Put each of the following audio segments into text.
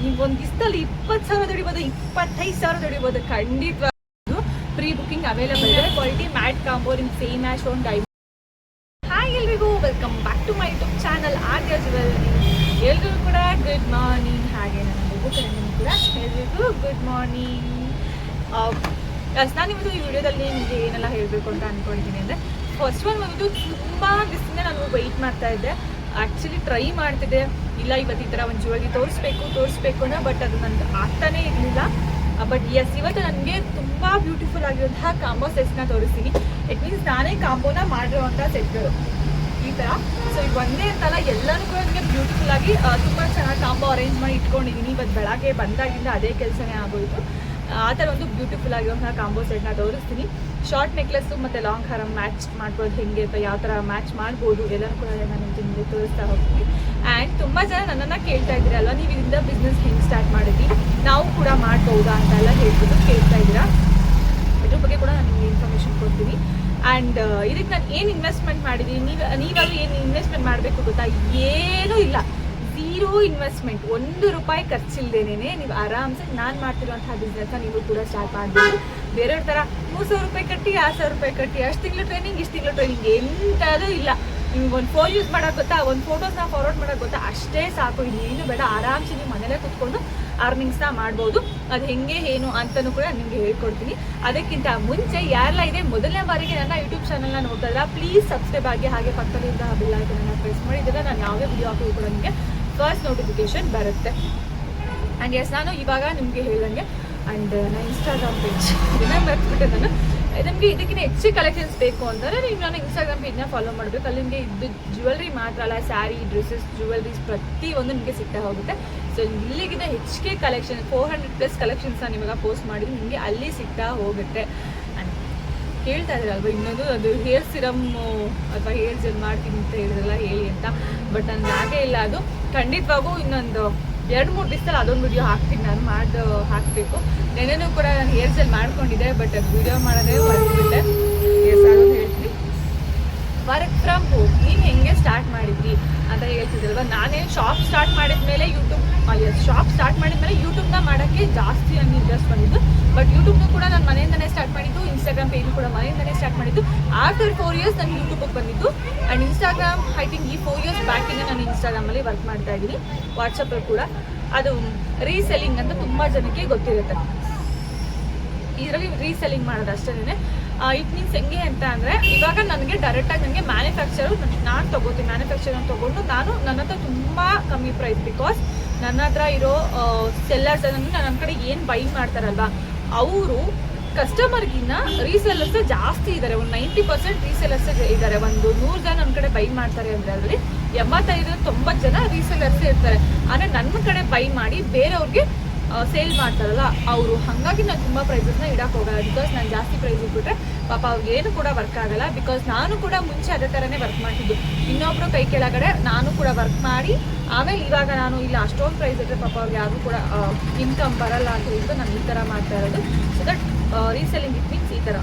ನೀವು ಒಂದು ದಿವಸದಲ್ಲಿ ಇಪ್ಪತ್ತು ಸಾವಿರ ದುಡಿಬೋದು, ಇಪ್ಪತ್ತೈದು ಸಾವಿರ ದುಡಿಬೋದು. ಖಂಡಿತ ಪ್ರೀ ಬುಕಿಂಗ್ ಅವೈಲೇಬಲ್ ಇದೆ. Quality mat combo in same ಆಶ್ ಓನ್ ಡೈ ಹಾಯ್ ಎಲ್ರಿಗೂ welcome back to my YouTube channel Arya jewellery ಎಲ್ರಿಗೂ ಕೂಡ ಗುಡ್ ಮಾರ್ನಿಂಗ್ ಹಾಗೆ ನನಗೂ ಕೂಡ ಎಲ್ರಿಗೂ ಗುಡ್ ಮಾರ್ನಿಂಗ್ ನಾನು ಇವತ್ತು ಈ ವಿಡಿಯೋದಲ್ಲಿ ನಿಮಗೆ ಏನೆಲ್ಲ ಹೇಳಬೇಕು ಅಂತ ಅಂದ್ಕೊಂಡಿದ್ದೀನಿ ಅಂದರೆ ಫಸ್ಟ್ ಒನ್ ಬಂದು ತುಂಬ ದಿವಸದಿಂದ ನಾನು ವೆಯ್ಟ್ ಮಾಡ್ತಾ ಇದ್ದೆ. ಆ್ಯಕ್ಚುಲಿ ಟ್ರೈ ಮಾಡ್ತಿದ್ದೆ. ಇಲ್ಲ, ಇವತ್ತು ಈ ಥರ ಒಂದು ಜುವೆಲ್ರಿ ತೋರಿಸ್ಬೇಕು ತೋರಿಸ್ಬೇಕು ಅನ್ನೋ ಬಟ್ ಅದು ನಂದು ಆಗ್ತಾನೇ ಇರಲಿಲ್ಲ. ಬಟ್ ಎಸ್ ಇವತ್ತು ನನಗೆ ತುಂಬ ಬ್ಯೂಟಿಫುಲ್ ಆಗಿರುವಂತಹ ಕಾಂಬೋ ಸೆಟ್ಸ್ನ ತೋರಿಸ್ತೀನಿ. ಇಟ್ ಮೀನ್ಸ್ ನಾನೇ ಕಾಂಬೋನ ಮಾಡಿರುವಂಥ ಸೆಟ್ಗಳು ಈ ಥರ ಸೊ ಈಗ ಒಂದೇ ಅಂತಲ್ಲ, ಎಲ್ಲನೂ ಕೂಡ ನನಗೆ ಬ್ಯೂಟಿಫುಲ್ ಆಗಿ ತುಂಬ ಚೆನ್ನಾಗಿ ಕಾಂಬೋ ಅರೇಂಜ್ ಮಾಡಿ ಇಟ್ಕೊಂಡಿದ್ದೀನಿ ಇವತ್ತು ಬೆಳಗ್ಗೆ ಬಂದಾಗಿಂದ ಅದೇ ಕೆಲಸನೇ ಆಗೋಯಿತು. ಆ ಥರ ಒಂದು ಬ್ಯೂಟಿಫುಲ್ ಆಗಿರುವಂತಹ ಕಾಂಬೋ ಸೆಟ್ನ ತೋರಿಸ್ತೀನಿ. ಶಾರ್ಟ್ ನೆಕ್ಲೆಸ್ಸು ಮತ್ತು ಲಾಂಗ್ ಹಾರ ಮ್ಯಾಚ್ ಮಾಡ್ಬೋದು ಹೆಂಗೆ ಅಥವಾ ಯಾವ ಥರ ಮ್ಯಾಚ್ ಮಾಡ್ಬೋದು ಎಲ್ಲರೂ ಕೂಡ ನಾನು ನಿಮ್ಗೆ ತೋರಿಸ್ತಾ ಹೋಗ್ತೀನಿ. ಆ್ಯಂಡ್ ತುಂಬ ಜನ ನನ್ನನ್ನು ಕೇಳ್ತಾ ಇದ್ದೀರಾ ಅಲ್ವಾ? ನೀವು ಇದರಿಂದ ಬಿಸ್ನೆಸ್ ಹೆಂಗೆ ಸ್ಟಾರ್ಟ್ ಮಾಡಿದ್ವಿ ನಾವು ಕೂಡ ಮಾಡ್ಬೋದಾ ಅಂತೆಲ್ಲ ಹೇಳ್ಬಿಟ್ಟು ಕೇಳ್ತಾ ಇದ್ದೀರಾ. ಇದ್ರ ಬಗ್ಗೆ ಕೂಡ ನಾನು ನಿಮಗೆ ಇನ್ಫಾರ್ಮೇಷನ್ ಕೊಡ್ತೀನಿ. ಆ್ಯಂಡ್ ಇದಕ್ಕೆ ನಾನು ಏನು ಇನ್ವೆಸ್ಟ್ಮೆಂಟ್ ಮಾಡಿದ್ದೀನಿ? ನೀವು ನೀವಾಗಲೂ ಏನು ಇನ್ವೆಸ್ಟ್ಮೆಂಟ್ ಮಾಡಬೇಕು ಗೊತ್ತಾ? ಏನೂ ಇಲ್ಲ. ಝೀರೋ ಇನ್ವೆಸ್ಟ್ಮೆಂಟ್ ಒಂದು ರೂಪಾಯಿ ಖರ್ಚಿಲ್ದೇನೆ ನೀವು ಆರಾಮ್ಸೆ ನಾನು ಮಾಡ್ತಿರುವಂತಹ ಬಿಸ್ನೆಸ್ನ ನೀವು ಕೂಡ ಸ್ಟಾರ್ಟ್ ಮಾಡ್ಬೋದು. ಬೇರೆಯವ್ರ ಥರ ಮೂರು ಸಾವಿರ ರೂಪಾಯಿ ಕಟ್ಟಿ, ಆರು ಸಾವಿರ ರೂಪಾಯಿ ಕಟ್ಟಿ, ಅಷ್ಟು ತಿಂಗಳು ಟ್ರೈನಿಂಗ್ ಇಷ್ಟು ತಿಂಗಳು ಟ್ರೈನಿಂಗ್ ಎಂಥದೂ ಇಲ್ಲ. ನಿಮ್ಗೆ ಒಂದು ಫೋನ್ ಯೂಸ್ ಮಾಡೋಕೆ ಗೊತ್ತಾ? ಒಂದು ಫೋಟೋಸ್ನ ಫಾರ್ವರ್ಡ್ ಮಾಡೋಕೆ ಗೊತ್ತಾ? ಅಷ್ಟೇ ಸಾಕು ಇನ್ನೇನು ಬೇಡ. ಆರಾಮ್ಸೆ ನೀವು ಮನೇಲೇ ಕೂತ್ಕೊಂಡು ಅರ್ನಿಂಗ್ಸ್ನ ಮಾಡ್ಬೋದು. ಅದು ಹೆಂಗೆ, ಏನು ಅಂತಲೂ ಕೂಡ ನಿಮಗೆ ಹೇಳ್ಕೊಡ್ತೀನಿ. ಅದಕ್ಕಿಂತ ಮುಂಚೆ ಯಾರೆಲ್ಲ ಇದೆ, ಮೊದಲನೇ ಬಾರಿಗೆ ನನ್ನ ಯೂಟ್ಯೂಬ್ ಚಾನಲ್ನ ನೋಡ್ತಾ ಪ್ಲೀಸ್ ಸಬ್ಸ್ಕ್ರೈಬ್ ಆಗಿ ಹಾಗೆ ಪಕ್ಕದಿಂದ ಬಿಲ್ ಐಕನ್ನ ಪ್ರೆಸ್ ಮಾಡಿದ್ರೆ ನಾನು ಯಾವುದೇ ವಿಡಿಯೋ ಹಾಕಿದ್ರು ಕೂಡ ನಿಮಗೆ ಫಸ್ಟ್ ನೋಟಿಫಿಕೇಶನ್ ಬರುತ್ತೆ. ಆ್ಯಂಡ್ ಎಸ್ ನಾನು ಇವಾಗ ನಿಮಗೆ ಹೇಳಿದಂಗೆ ಆ್ಯಂಡ್ ನನ್ನ ಇನ್ಸ್ಟಾಗ್ರಾಮ್ ಪೇಜ್ ಇದನ್ನ ಮರ್ತ್ಬಿಟ್ಟೆ ನಾನು. ನಿಮಗೆ ಇದಕ್ಕಿಂತ ಹೆಚ್ಚು ಕಲೆಕ್ಷನ್ಸ್ ಬೇಕು ಅಂತಂದರೆ ನೀವು ನಾನು ಇನ್ಸ್ಟಾಗ್ರಾಮ್ ಪೇಜ್ನ ಫಾಲೋ ಮಾಡಬೇಕು. ಅಲ್ಲಿ ನಿಮಗೆ ಇದು ಜ್ಯುವೆಲ್ರಿ ಮಾತ್ರ ಅಲ್ಲ ಸ್ಯಾರಿ ಡ್ರೆಸ್ಸಸ್ ಜ್ಯುವೆಲ್ರೀಸ್ ಪ್ರತಿಯೊಂದು ನಿಮಗೆ ಸಿಗ್ತಾ ಹೋಗುತ್ತೆ. ಸೊ ಇಲ್ಲಿಗಿಂತ ಹೆಚ್ಚಿಗೆ ಕಲೆಕ್ಷನ್ ಫೋರ್ ಹಂಡ್ರೆಡ್ ಪ್ಲಸ್ ಕಲೆಕ್ಷನ್ಸ್ನ ನಿಮಗೆ ಪೋಸ್ಟ್ ಮಾಡಿದ್ರೆ ನಿಮಗೆ ಅಲ್ಲಿ ಸಿಗ್ತಾ ಹೋಗುತ್ತೆ. ಕೇಳ್ತಾ ಇದ್ದೀರಲ್ವ ಇನ್ನೊಂದು ಅದು ಹೇರ್ ಸಿರಮ್ ಅಥವಾ ಹೇರ್ ಜೆಲ್ ಮಾಡ್ತೀನಿ ಅಂತ ಹೇಳಿದ್ರಲ್ಲ, ಹೇಳಿ ಅಂತ. ಬಟ್ ನನಗೆ ಹಾಗೆ ಇಲ್ಲ. ಅದು ಖಂಡಿತವಾಗೂ ಇನ್ನೊಂದು ಎರಡು, ಮೂರು ದಿವಸದಲ್ಲಿ ಅದೊಂದು ವಿಡಿಯೋ ಹಾಕ್ತೀನಿ. ನಾನು ಮಾಡಿ ಹಾಕಬೇಕು. ನೆನೆನೂ ಕೂಡ ನಾನು ಹೇರ್ ಜೆಲ್ ಮಾಡ್ಕೊಂಡಿದ್ದೆ ಬಟ್ ಅದು ವಿಡಿಯೋ ಮಾಡೋದೇ ಬರ್ತಿದ್ದೆ ವರ್ಕ್ ಫ್ರಮ್ ಹೋಮ್ ನೀನು ಹೆಂಗೆ ಸ್ಟಾರ್ಟ್ ಮಾಡಿದ್ವಿ ಅಂತ ಹೇಳ್ತಿದ್ರಲ್ವ? ನಾನೇನು ಶಾಪ್ ಸ್ಟಾರ್ಟ್ ಮಾಡಿದ ಮೇಲೆ ಯೂಟ್ಯೂಬ್ ಶಾಪ್ ಸ್ಟಾರ್ಟ್ ಮಾಡಿದ ಮೇಲೆ ಯೂಟ್ಯೂಬ್ನ ಮಾಡೋಕ್ಕೆ ಜಾಸ್ತಿ ನನಗೆ ಇಂಟ್ರೆಸ್ಟ್ ಬಂದಿದ್ದು. ಬಟ್ ಯೂಟ್ಯೂಬ್ನು ಕೂಡ ನಾನು ಮನೆಯಿಂದನೇ ಸ್ಟಾರ್ಟ್ ಮಾಡಿದ್ದು ಇನ್ಸ್ಟಾಗ್ರಾಮ್ ಪೇಜ್ ಕೂಡ ಮನೆಯಿಂದನೇ ಸ್ಟಾರ್ಟ್ ಮಾಡಿದ್ದು. ಆಫ್ಟರ್ ಫೋರ್ ಇಯರ್ಸ್ ನಾನು ಯೂಟ್ಯೂಬಿಗೆ ಬಂದಿದ್ದು. ಆ್ಯಂಡ್ ಇನ್ಸ್ಟಾಗ್ರಾಮ್ ಐ ಥಿಂಕ್ ಈ ಫೋರ್ ಇಯರ್ಸ್ ಬ್ಯಾಕಿಂದ ನಾನು ಇನ್ಸ್ಟಾಗ್ರಾಮಲ್ಲಿ ವರ್ಕ್ ಮಾಡ್ತಾ ಇದ್ದೀನಿ. ವಾಟ್ಸಪ್ಪಲ್ಲಿ ಕೂಡ. ಅದು ರೀಸೆಲ್ಲಿಂಗ್ ಅಂತ ತುಂಬ ಜನಕ್ಕೆ ಗೊತ್ತಿರುತ್ತೆ. ಇದರಲ್ಲಿ ರೀಸೆಲ್ಲಿಂಗ್ ಮಾಡೋದು ಅಷ್ಟೇ ಇಟ್ ಮೀನ್ಸ್ ಹೆಂಗೆ ಅಂತ ಅಂದರೆ, ಇವಾಗ ನನಗೆ ಡೈರೆಕ್ಟಾಗಿ ನನಗೆ ಮ್ಯಾನುಫ್ಯಾಕ್ಚರ್ ನಾನು ತಗೋತೀನಿ ಮ್ಯಾನುಫ್ಯಾಕ್ಚರ್ ತಗೊಂಡು ನಾನು ನನ್ನ ಹತ್ರ ತುಂಬ ಕಮ್ಮಿ ಪ್ರೈಸ್ ಬಿಕಾಸ್ ನನ್ನ ಹತ್ರ ಇರೋ ಸೆಲ್ಲರ್ಸ್ ನನ್ನ ಕಡೆ ಏನು ಬೈ ಮಾಡ್ತಾರಲ್ವಾ, ಅವರು ಕಸ್ಟಮರ್ಗಿನ್ನ ರೀಸೆಲ್ಲರ್ಸ್ ಜಾಸ್ತಿ ಇದ್ದಾರೆ ಒಂದು ನೈಂಟಿ ಪರ್ಸೆಂಟ್ ರೀಸೆಲ್ಲರ್ಸ್ ಇದ್ದಾರೆ ಒಂದು ನೂರು ಜನ ನನ್ನ ಕಡೆ ಬೈ ಮಾಡ್ತಾರೆ ಅಂದರೆ ಅದರಲ್ಲಿ ಎಂಬತ್ತೈದು, ತೊಂಬತ್ತು ಜನ ರೀಸೆಲ್ಲರ್ಸ್ ಇರ್ತಾರೆ. ಆದರೆ ನನ್ನ ಕಡೆ ಬೈ ಮಾಡಿ ಬೇರೆಯವ್ರಿಗೆ ಸೇಲ್ ಮಾಡ್ತಾರಲ್ಲ, ಅವರು ಹಾಗಾಗಿ ನಾನು ತುಂಬ ಪ್ರೈಸಸ್ನ ಇಡಕ್ಕೆ ಹೋಗಲ್ಲ. ಬಿಕಾಸ್ ನಾನು ಜಾಸ್ತಿ ಪ್ರೈಸ್ ಇಟ್ಬಿಟ್ರೆ ಪಾಪ ಅವ್ರಿಗೆ ಏನು ಕೂಡ ವರ್ಕ್ ಆಗಲ್ಲ. ಬಿಕಾಸ್ ನಾನು ಕೂಡ ಮುಂಚೆ ಅದೇ ಥರನೇ ವರ್ಕ್ ಮಾಡ್ತಿದ್ದು. ಇನ್ನೊಬ್ಬರು ಕೈ ಕೆಳಗಡೆ ನಾನು ಕೂಡ ವರ್ಕ್ ಮಾಡಿ, ಆಮೇಲೆ ಇವಾಗ ನಾನು ಇಲ್ಲ, ಅಷ್ಟೊಂದು ಪ್ರೈಸ್ ಇಟ್ಟರೆ ಪಾಪ ಅವ್ರಿಗೆ ಯಾರು ಕೂಡ ಇನ್ಕಮ್ ಬರಲ್ಲ ಅಂತ ಹೇಳಿದ್ರು ನಾನು ಈ ಥರ ಮಾಡ್ತಾ ಇರೋದು. So that reselling it means ಈ ಥರ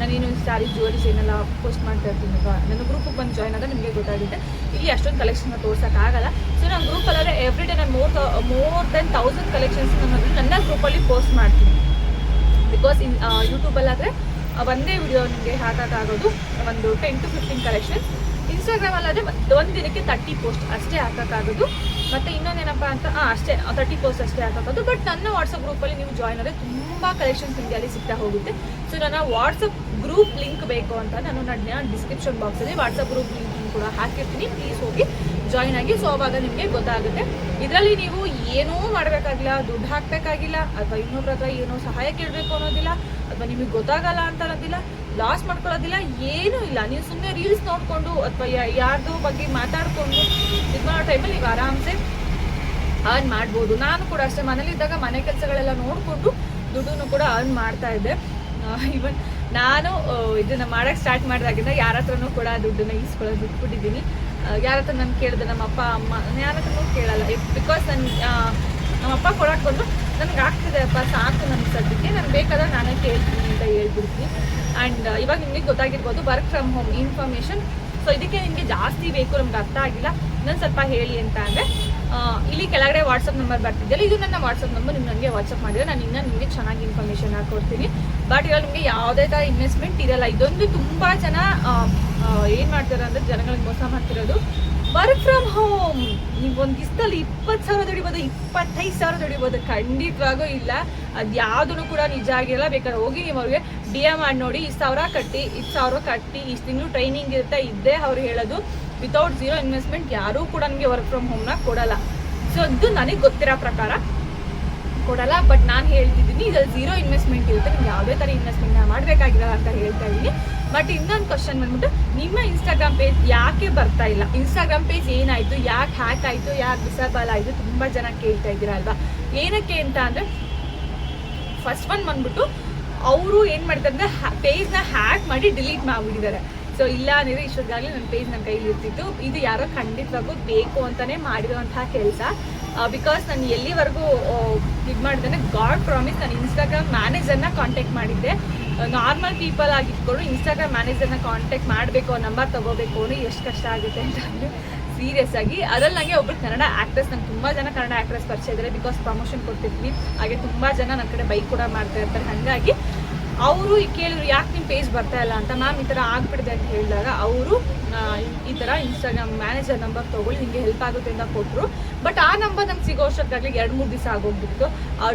ನಾನೇನು ಸ್ಯಾರಿ ಜ್ಯುವೆಲ್ರೀಸ್ ಏನೆಲ್ಲ ಪೋಸ್ಟ್ ಮಾಡ್ತಾ ಇರ್ತೀನಿ ನನ್ನ ಗ್ರೂಪಿಗೆ ಬಂದು ಜಾಯ್ನ್ ಆದರೆ ನಿಮಗೆ ಗೊತ್ತಾಗುತ್ತೆ. ಇಲ್ಲಿ ಅಷ್ಟೊಂದು ಕಲೆಕ್ಷನ್ನ ತೋರ್ಸೋಕ್ಕಾಗಲ್ಲ ಸೊ ನಾನು ಗ್ರೂಪಲ್ಲಾದರೆ ಎವ್ರಿ ಡೇ ನಾನು more more than thousand collections ನಾನು ನನ್ನ ಗ್ರೂಪಲ್ಲಿ ಪೋಸ್ಟ್ ಮಾಡ್ತೀನಿ. ಬಿಕಾಸ್ ಇನ್ ಯೂಟ್ಯೂಬಲ್ಲಾದರೆ ಒಂದೇ ವಿಡಿಯೋ ನಿಮಗೆ ಹಾಕೋಕ್ಕಾಗೋದು ಒಂದು ಟೆನ್ ಟು ಫಿಫ್ಟೀನ್ ಕಲೆಕ್ಷನ್ಸ್ ಇನ್ಸ್ಟಾಗ್ರಾಮಲ್ಲಾದರೆ ಒಂದು ದಿನಕ್ಕೆ ತರ್ಟಿ ಪೋಸ್ಟ್ ಅಷ್ಟೇ ಹಾಕೋಕ್ಕಾಗೋದು ಮತ್ತು ಇನ್ನೊಂದೇನಪ್ಪ ಅಂತ ಅಷ್ಟೇ ತರ್ಟಿ ಪೋಸ್ಟ್ ಅಷ್ಟೇ ಹಾಕೋದು ಬಟ್ ನನ್ನ ವಾಟ್ಸಪ್ ಗ್ರೂಪಲ್ಲಿ ನೀವು ಜಾಯ್ನ್ ಆದರೆ ತುಂಬ ಕಲೆಕ್ಷನ್ಸ್ ಅಲ್ಲಿ ಸಿಗ್ತಾ ಹೋಗುತ್ತೆ. ಸೊ ನನ್ನ ವಾಟ್ಸಪ್ ಗ್ರೂಪ್ ಲಿಂಕ್ ಬೇಕು ಅಂತ ನಾನು ನನ್ನ ಡಿಸ್ಕ್ರಿಪ್ಷನ್ ಬಾಕ್ಸಲ್ಲಿ ವಾಟ್ಸಪ್ ಗ್ರೂಪ್ ಲಿಂಕ್ ಕೂಡ ಹಾಕಿರ್ತೀನಿ. ಪ್ಲೀಸ್ ಹೋಗಿ ಜಾಯ್ನ್ ಆಗಿ. ಸೊ ಅವಾಗ ನಿಮಗೆ ಗೊತ್ತಾಗುತ್ತೆ. ಇದರಲ್ಲಿ ನೀವು ಏನೂ ಮಾಡಬೇಕಾಗಿಲ್ಲ, ದುಡ್ಡು ಹಾಕಬೇಕಾಗಿಲ್ಲ, ಅಥವಾ ಇನ್ನೊಬ್ರ ಹತ್ರ ಏನೋ ಸಹಾಯ ಕೇಳಬೇಕು ಅನ್ನೋದಿಲ್ಲ, ಅಥವಾ ನಿಮಗೆ ಗೊತ್ತಾಗಲ್ಲ ಅಂತ ಅನ್ನೋದಿಲ್ಲ. ಲಾಸ್ ಮಾಡ್ಕೊಳ್ಳೋದಿಲ್ಲ, ಏನೂ ಇಲ್ಲ. ನೀವು ಸುಮ್ಮನೆ ರೀಲ್ಸ್ ನೋಡಿಕೊಂಡು ಅಥವಾ ಯಾರ್ದೋ ಬಗ್ಗೆ ಮಾತಾಡಿಕೊಂಡು ಇದು ಮಾಡೋ ಟೈಮಲ್ಲಿ ನೀವು ಆರಾಮ್ಸೆ ಅರ್ನ್ ಮಾಡ್ಬೋದು. ನಾನು ಕೂಡ ಅಷ್ಟೇ, ಮನೇಲಿದ್ದಾಗ ಮನೆ ಕೆಲಸಗಳೆಲ್ಲ ನೋಡಿಕೊಂಡು ದುಡ್ಡನ್ನು ಕೂಡ ಅರ್ನ್ ಮಾಡ್ತಾ ಇದ್ದೆ. ಇವನ್ ನಾನು ಇದನ್ನ ಮಾಡಕ್ಕೆ ಸ್ಟಾರ್ಟ್ ಮಾಡಿದಾಗಿಂದ ಯಾರ ಹತ್ರನು ಕೂಡ ದುಡ್ಡನ್ನ ಈಸ್ಕೊಳ್ಳೋದು ಬಿಟ್ಬಿಟ್ಟಿದ್ದೀನಿ. ಯಾರ ಹತ್ರ ನಾನು ಕೇಳಿದೆ, ನಮ್ಮ ಅಪ್ಪ, ಅಮ್ಮ, ಯಾರ ಹತ್ರನೂ ಕೇಳಲ್ಲ. ಬಿಕಾಸ್ ನನ್ನ ನಮ್ಮ ಅಪ್ಪ ಕೊಡಾಕೊಂಡು ನನಗೆ ಆಗ್ತಿದೆ ಅಪ್ಪ, ಸಾಕು ನನ್ನ ಸದ್ಯಕ್ಕೆ. ನಾನು ಬೇಕಾದ್ರೆ ನಾನೇ ಕೇಳ್ತೀನಿ ಅಂತ ಹೇಳ್ಬಿಡ್ತೀನಿ. ಆ್ಯಂಡ್ ಇವಾಗ ನಿಮಗೆ ಗೊತ್ತಾಗಿರ್ಬೋದು work from home information so ಇದಕ್ಕೆ ನಿಮಗೆ ಜಾಸ್ತಿ ಬೇಕು, ನಮ್ಗೆ ಅರ್ಥ ಆಗಿಲ್ಲ. ಇನ್ನೊಂದು ಸ್ವಲ್ಪ ಹೇಳಿ ಅಂತ ಅಂದರೆ ಇಲ್ಲಿ ಕೆಳಗಡೆ ವಾಟ್ಸಪ್ ನಂಬರ್ ಬರ್ತಿದ್ದಲ್ಲ ಇದು ನನ್ನ ವಾಟ್ಸಪ್ ನಂಬರ್ ನೀವು ನನಗೆ ವಾಟ್ಸಪ್ ಮಾಡಿದ್ರೆ ನಾನು ಇನ್ನೂ ನಿಮಗೆ ಚೆನ್ನಾಗಿ ಇನ್ಫಾರ್ಮೇಷನ್ ಹಾಕೊಡ್ತೀನಿ. ಬಟ್ ಇವಾಗ ನಿಮಗೆ ಯಾವುದೇ ಥರ ಇನ್ವೆಸ್ಟ್ಮೆಂಟ್ ಇರಲ್ಲ. ಇದೊಂದು ತುಂಬ ಜನ ಏನು ಮಾಡ್ತಾರೆ ಅಂದರೆ ಜನಗಳಿಗೆ ಮೋಸ ಮಾಡ್ತಿರೋದು. ವರ್ಕ್ ಫ್ರಮ್ ಹೋಮ್ ನೀವು ಒಂದು ದಿವಸದಲ್ಲಿ ಇಪ್ಪತ್ತು ಸಾವಿರ ದುಡಿಬೋದು, ಇಪ್ಪತ್ತೈದು ಸಾವಿರ ದುಡಿಬೋದು. ಖಂಡಿತವಾಗೂ ಇಲ್ಲ. ಅದು ಯಾವುದೂ ಕೂಡ ನಿಜ ಆಗಿರಲ್ಲ ಬೇಕಾದ್ರೆ ಹೋಗಿ ನೀವು ಅವ್ರಿಗೆ ಡಿ ಎ ಮಾಡಿ ನೋಡಿ, ಇಷ್ಟು ಸಾವಿರ ಕಟ್ಟಿ, ಇಷ್ಟು ಸಾವಿರ ಕಟ್ಟಿ, ಇಷ್ಟು ತಿಂಗಳು ಟ್ರೈನಿಂಗ್ ಇರುತ್ತೆ, ಇದ್ದೇ ಅವ್ರು ಹೇಳೋದು. ವಿತೌಟ್ ಜೀರೋ ಇನ್ವೆಸ್ಟ್ಮೆಂಟ್ ಯಾರೂ ಕೂಡ ನನಗೆ ವರ್ಕ್ ಫ್ರಮ್ ಹೋಮ್ನ ಕೊಡಲ್ಲ. ಸೊ ಅದು ನನಗೆ ಗೊತ್ತಿರೋ ಪ್ರಕಾರ ಕೊಡಲ್ಲ ಬಟ್ ನಾನು ಹೇಳ್ತಿದ್ದೀನಿ, ಇದ್ರಲ್ಲಿ ಝೀರೋ ಇನ್ವೆಸ್ಟ್ಮೆಂಟ್ ಇರುತ್ತೆ, ನಿಮ್ಗೆ ಯಾವುದೇ ಥರ ಇನ್ವೆಸ್ಟ್ಮೆಂಟ್ ಮಾಡಬೇಕಾಗಿರಲ್ಲ ಅಂತ ಹೇಳ್ತಾ ಇದ್ದೀನಿ. ಬಟ್ ಇನ್ನೊಂದು ಕ್ವಶನ್ ಬಂದ್ಬಿಟ್ಟು, ನಿಮ್ಮ ಇನ್ಸ್ಟಾಗ್ರಾಮ್ ಪೇಜ್ ಯಾಕೆ ಬರ್ತಾ ಇಲ್ಲ? ಇನ್ಸ್ಟಾಗ್ರಾಮ್ ಪೇಜ್ ಏನಾಯಿತು? ಯಾಕೆ ಹ್ಯಾಕ್ ಆಯಿತು? ಯಾಕೆ ಡಿಸೇಬಲ್ ಆಯಿತು? ತುಂಬ ಜನ ಕೇಳ್ತಾ ಇದ್ದೀರಾ ಅಲ್ವಾ? ಏನಕ್ಕೆ ಅಂತ ಅಂದರೆ ಫಸ್ಟ್ ಒನ್ ಬಂದ್ಬಿಟ್ಟು ಅವರು ಏನು ಮಾಡ್ತಾರೆ ಅಂದರೆ ಪೇಜ್ನ ಹ್ಯಾಕ್ ಮಾಡಿ ಡಿಲೀಟ್ ಮಾಡಿಬಿಟ್ಟಿದ್ದಾರೆ. ಸೊ ಇಲ್ಲ ಅಂದರೆ ಇಷ್ಟೊತ್ತಾಗಲಿ ನನ್ನ ಪೇಜ್ ನನ್ನ ಕೈಲಿ ಇರ್ತಿತ್ತು. ಇದು ಯಾರೋ ಖಂಡಿತವಾಗೂ ಬೇಕು ಅಂತಲೇ ಮಾಡಿರುವಂತಹ ಕೆಲಸ. ಬಿಕಾಸ್ ನಾನು ಎಲ್ಲಿವರೆಗೂ ಇದು ಮಾಡಿದೆ ಗಾಡ್ ಪ್ರಾಮಿಸ್ ನಾನು ಇನ್ಸ್ಟಾಗ್ರಾಮ್ ಮ್ಯಾನೇಜರ್ನ ಕಾಂಟ್ಯಾಕ್ಟ್ ಮಾಡಿದ್ದೆ. ನಾರ್ಮಲ್ ಪೀಪಲ್ ಆಗಿಟ್ಕೊಂಡು ಇನ್ಸ್ಟಾಗ್ರಾಮ್ ಮ್ಯಾನೇಜರ್ನ ಕಾಂಟ್ಯಾಕ್ಟ್ ಮಾಡಬೇಕು ನಂಬರ್ ತಗೋಬೇಕು ಅಂದರೆ ಎಷ್ಟು ಕಷ್ಟ ಆಗುತ್ತೆ ಅಂತ ಸೀರಿಯಸ್ ಆಗಿ, ಅದ್ರಲ್ಲಿ ನನಗೆ ಒಬ್ರು ಕನ್ನಡ ಆ್ಯಕ್ಟ್ರೆಸ್ ನಂಗೆ ತುಂಬ ಜನ ಕನ್ನಡ ಆ್ಯಕ್ಟ್ರೆಸ್ ಪರಿಚಯ ಇದ್ದಾರೆ ಬಿಕಾಸ್ ಪ್ರಮೋಷನ್ ಕೊಡ್ತಿದ್ವಿ ಹಾಗೆ ತುಂಬ ಜನ ನನ್ನ ಕಡೆ ಬೈಕ್ ಕೂಡ ಮಾಡ್ತಾ ಇರ್ತಾರೆ. ಹಾಗಾಗಿ ಅವರು ಕೇಳಿದ್ರು, ಯಾಕೆ ನಿಮ್ಮ ಪೇಜ್ ಬರ್ತಾ ಇಲ್ಲ? ಅಂತ ಮ್ಯಾಮ್ ಈ ಥರ ಆಗ್ಬಿಟ್ಟಿದೆ ಅಂತ ಹೇಳಿದಾಗ ಅವರು ಈ ಥರ ಇನ್ಸ್ಟಾಗ್ರಾಮ್ ಮ್ಯಾನೇಜರ್ ನಂಬರ್ ತೊಗೊಳ್ಳಿ, ನಿಮಗೆ ಹೆಲ್ಪ್ ಆಗುತ್ತೆ ಅಂತ ಕೊಟ್ಟರು ಬಟ್ ಆ ನಂಬರ್ ನಮ್ಗೆ ಸಿಗೋ ಎರಡು, ಮೂರು ದಿವಸ ಆಗೋಗ್ಬಿಟ್ಟು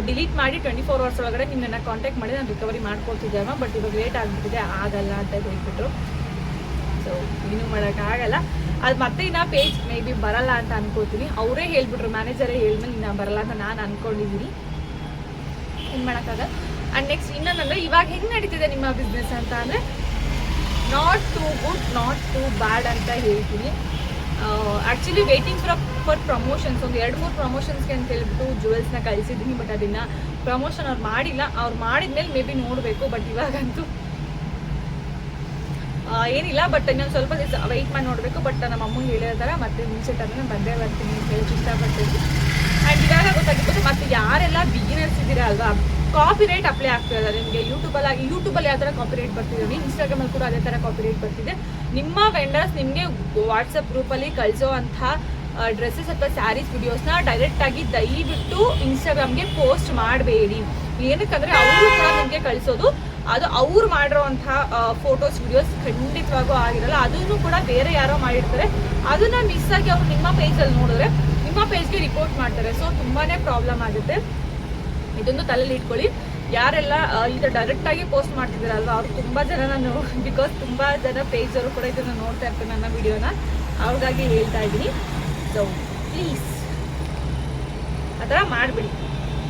ಡಿಲೀಟ್ ಮಾಡಿ ಟ್ವೆಂಟಿ ಫೋರ್ ಅವರ್ಸ್ ಒಳಗಡೆ ನಿಮ್ಮನ್ನ ಕಾಂಟ್ಯಾಕ್ಟ್ ಮಾಡಿ ನಾನು ರಿಕವರಿ ಮಾಡ್ಕೊಡ್ತಿದ್ದೆ ಬಟ್ ಇವಾಗ ಲೇಟ್ ಆಗಿಬಿಟ್ಟಿದೆ, ಆಗಲ್ಲ ಅಂತ ಹೇಳ್ಬಿಟ್ರು. ಸೊ ಏನು ಮಾಡೋಕ್ಕಾಗಲ್ಲ ಅದು ಮತ್ತೆ ಇನ್ನ ಪೇಜ್ ಮೇ ಬಿ ಬರಲ್ಲ ಅಂತ ಅನ್ಕೋತೀನಿ. ಅವರೇ ಹೇಳ್ಬಿಟ್ರು ಮ್ಯಾನೇಜರೇ ಹೇಳಿದ್ಮೇಲೆ ಇನ್ನ ಬರಲ್ಲ ಅಂತ ನಾನು ಅನ್ಕೊಂಡಿದ್ದೀನಿ ಏನು ಮಾಡೋಕ್ಕಾಗಲ್ಲ? ಆ್ಯಂಡ್ ನೆಕ್ಸ್ಟ್ ಇನ್ನೊಂದಂದ್ರೆ, ಇವಾಗ ಹೆಂಗೆ ನಡೀತಿದೆ ನಿಮ್ಮ ಬಿಸ್ನೆಸ್ ಅಂತ ಅಂದರೆ not too good not too bad ಅಂತ ಹೇಳ್ತೀನಿ. Actually waiting for for promotions ಒಂದು ಎರಡು ಮೂರು ಪ್ರಮೋಷನ್ಸ್ಗೆ ಅಂತ ಹೇಳ್ಬಿಟ್ಟು ಜುವೆಲ್ಸ್ನ ಕಳಿಸಿದ್ದೀನಿ ಬಟ್ ಅದನ್ನು ಪ್ರಮೋಷನ್ ಅವ್ರು ಮಾಡಿಲ್ಲ. ಅವ್ರು ಮಾಡಿದ್ಮೇಲೆ ಮೇ ಬಿ ನೋಡಬೇಕು ಬಟ್ ಇವಾಗಂತೂ ಏನಿಲ್ಲ ಬಟ್ ಇನ್ನೊಂದು ಸ್ವಲ್ಪ ದಿವಸ ವೆಯ್ಟ್ ಮಾಡಿ ನೋಡಬೇಕು. ಬಟ್ ನಮ್ಮ ಹೇಳಿದ ಹೇಳಿದಾರೆ, ಮತ್ತೆ ಮುಂಚೆ ಟೈಮ್ ಬಂದೇ ಬರ್ತೀನಿ ಅಂತ ಹೇಳಿ ಇಷ್ಟಪಡ್ತೀನಿ ಆ್ಯಂಡ್ ಇವಾಗ ಗೊತ್ತಾಗಿರ್ಬೋದು ಮತ್ತೆ ಯಾರೆಲ್ಲ ಬಿಗಿನರ್ಸ್ ಇದ್ದೀರಾ ಅಲ್ವಾ? ಕಾಪಿ ರೇಟ್ ಅಪ್ಲೈ ಆಗ್ತಾ ಇದ್ದಾರೆ ನಿಮಗೆ ಯೂಟ್ಯೂಬಲ್ಲಿ ಯೂಟ್ಯೂಬಲ್ಲಿ ಯಾವ ಥರ ಕಾಪಿ ರೇಟ್ ಬರ್ತಿದ್ದೀವಿ ಇನ್ಸ್ಟಾಗ್ರಾಮಲ್ಲಿ ಕೂಡ ಅದೇ ಥರ ಕಾಪಿ ರೇಟ್ ಬರ್ತಿದೆ. ನಿಮ್ಮ ವೆಂಡರ್ಸ್ ನಿಮಗೆ ವಾಟ್ಸಪ್ ಗ್ರೂಪಲ್ಲಿ ಕಳಿಸೋ ಅಂಥ ಡ್ರೆಸ್ಸಸ್ ಅಥವಾ ಸ್ಯಾರೀಸ್ ವಿಡಿಯೋಸ್ನ ಡೈರೆಕ್ಟಾಗಿ ದಯವಿಟ್ಟು ಇನ್ಸ್ಟಾಗ್ರಾಮ್ಗೆ ಪೋಸ್ಟ್ ಮಾಡಬೇಡಿ. ಏನಕ್ಕಂದರೆ, ಅವರು ಕೂಡ ನಿಮಗೆ ಕಳಿಸೋದು. ಅದು ಅವ್ರು ಮಾಡಿರೋವಂಥ ಫೋಟೋಸ್ ವಿಡಿಯೋಸ್ ಖಂಡಿತವಾಗೂ ಆಗಿರಲ್ಲ. ಅದನ್ನು ಕೂಡ ಬೇರೆ ಯಾರೋ ಮಾಡಿರ್ತಾರೆ. ಅದನ್ನ ಮಿಸ್ ಆಗಿ ಅವರು ನಿಮ್ಮ ಪೇಜಲ್ಲಿ ನೋಡಿದ್ರೆ, ನಿಮ್ಮ ಪೇಜ್ಗೆ ರಿಪೋರ್ಟ್ ಮಾಡ್ತಾರೆ. ಸೊ ತುಂಬಾನೇ ಪ್ರಾಬ್ಲಮ್ ಆಗುತ್ತೆ. ಇದೊಂದು ತಲೆಯಲ್ಲಿ ಇಟ್ಕೊಳ್ಳಿ. ಯಾರೆಲ್ಲ ಈಗ ಡೈರೆಕ್ಟ್ ಆಗಿ ಪೋಸ್ಟ್ ಮಾಡ್ತಿದ್ದೀರಲ್ವ, ಅವ್ರು ತುಂಬಾ ಜನ ನಾನು ಬಿಕಾಸ್ ತುಂಬಾ ಜನ ಪೇಜವರು ಕೂಡ ಇದನ್ನ ನೋಡ್ತಾ ಇರ್ತಾರೆ ನನ್ನ ವಿಡಿಯೋನ ಅವ್ರಿಗಾಗಿ ಹೇಳ್ತಾ ಇದ್ದೀನಿ. ಸೊ ಪ್ಲೀಸ್ ಆ ಥರ ಮಾಡಿಬಿಡಿ.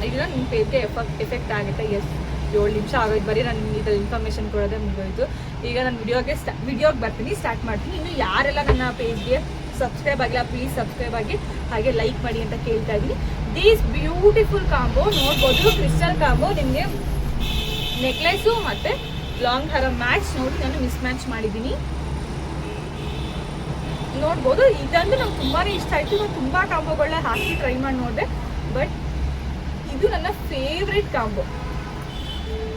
ಇದನ್ನ ನಿಮ್ಮ ಪೇಜ್ಗೆ ಎಫೆಕ್ಟ್ ಎಫೆಕ್ಟ್ ಆಗುತ್ತೆ. ಎಸ್ ಏಳು ನಿಮಿಷ ಆಗೋಯ್ತು. ಬರೀ ನಾನು ಇದ್ರಲ್ಲಿ ಇನ್ಫಾರ್ಮೇಷನ್ ಕೊಡೋದೇ ಮುಗಿದೋಯ್ತು. ಈಗ ನಾನು ವಿಡಿಯೋಗೆ ಸ್ಟಾ ವಿಡಿಯೋಗೆ ಬರ್ತೀನಿ ಸ್ಟಾರ್ಟ್ ಮಾಡ್ತೀನಿ. ಇನ್ನು ಯಾರೆಲ್ಲ ನನ್ನ ಪೇಜ್ಗೆ ಸಬ್ಸ್ಕ್ರೈಬ್ ಆಗಿಲ್ಲ ಪ್ಲೀಸ್ ಸಬ್ಸ್ಕ್ರೈಬ್ ಆಗಿ, ಹಾಗೆ ಲೈಕ್ ಮಾಡಿ ಅಂತ ಕೇಳ್ತಾ ಇದ್ದೀನಿ. ದೀಸ್ ಬ್ಯೂಟಿಫುಲ್ ಕಾಂಬೋ ನೋಡ್ಬೋದು ಕ್ರಿಸ್ಟಲ್ ಕಾಂಬೋ ನಿಮಗೆ ನೆಕ್ಲೆಸು ಮತ್ತು ಲಾಂಗ್ ಹರ ಮ್ಯಾಚ್ ನೋಡಿ ನಾನು ಮಿಸ್ ಮ್ಯಾಚ್ ಮಾಡಿದ್ದೀನಿ. ನೋಡ್ಬೋದು, ಇದಂದ್ರೆ ನಂಗೆ ತುಂಬಾ ಇಷ್ಟ ಆಯಿತು. ನಾನು ತುಂಬ ಕಾಂಬೋಗಳನ್ನ ಹಾಕಿ ಟ್ರೈ ಮಾಡಿ ನೋಡಿದೆ. ಬಟ್ ಇದು ನನ್ನ ಫೇವ್ರೆಟ್ ಕಾಂಬೋ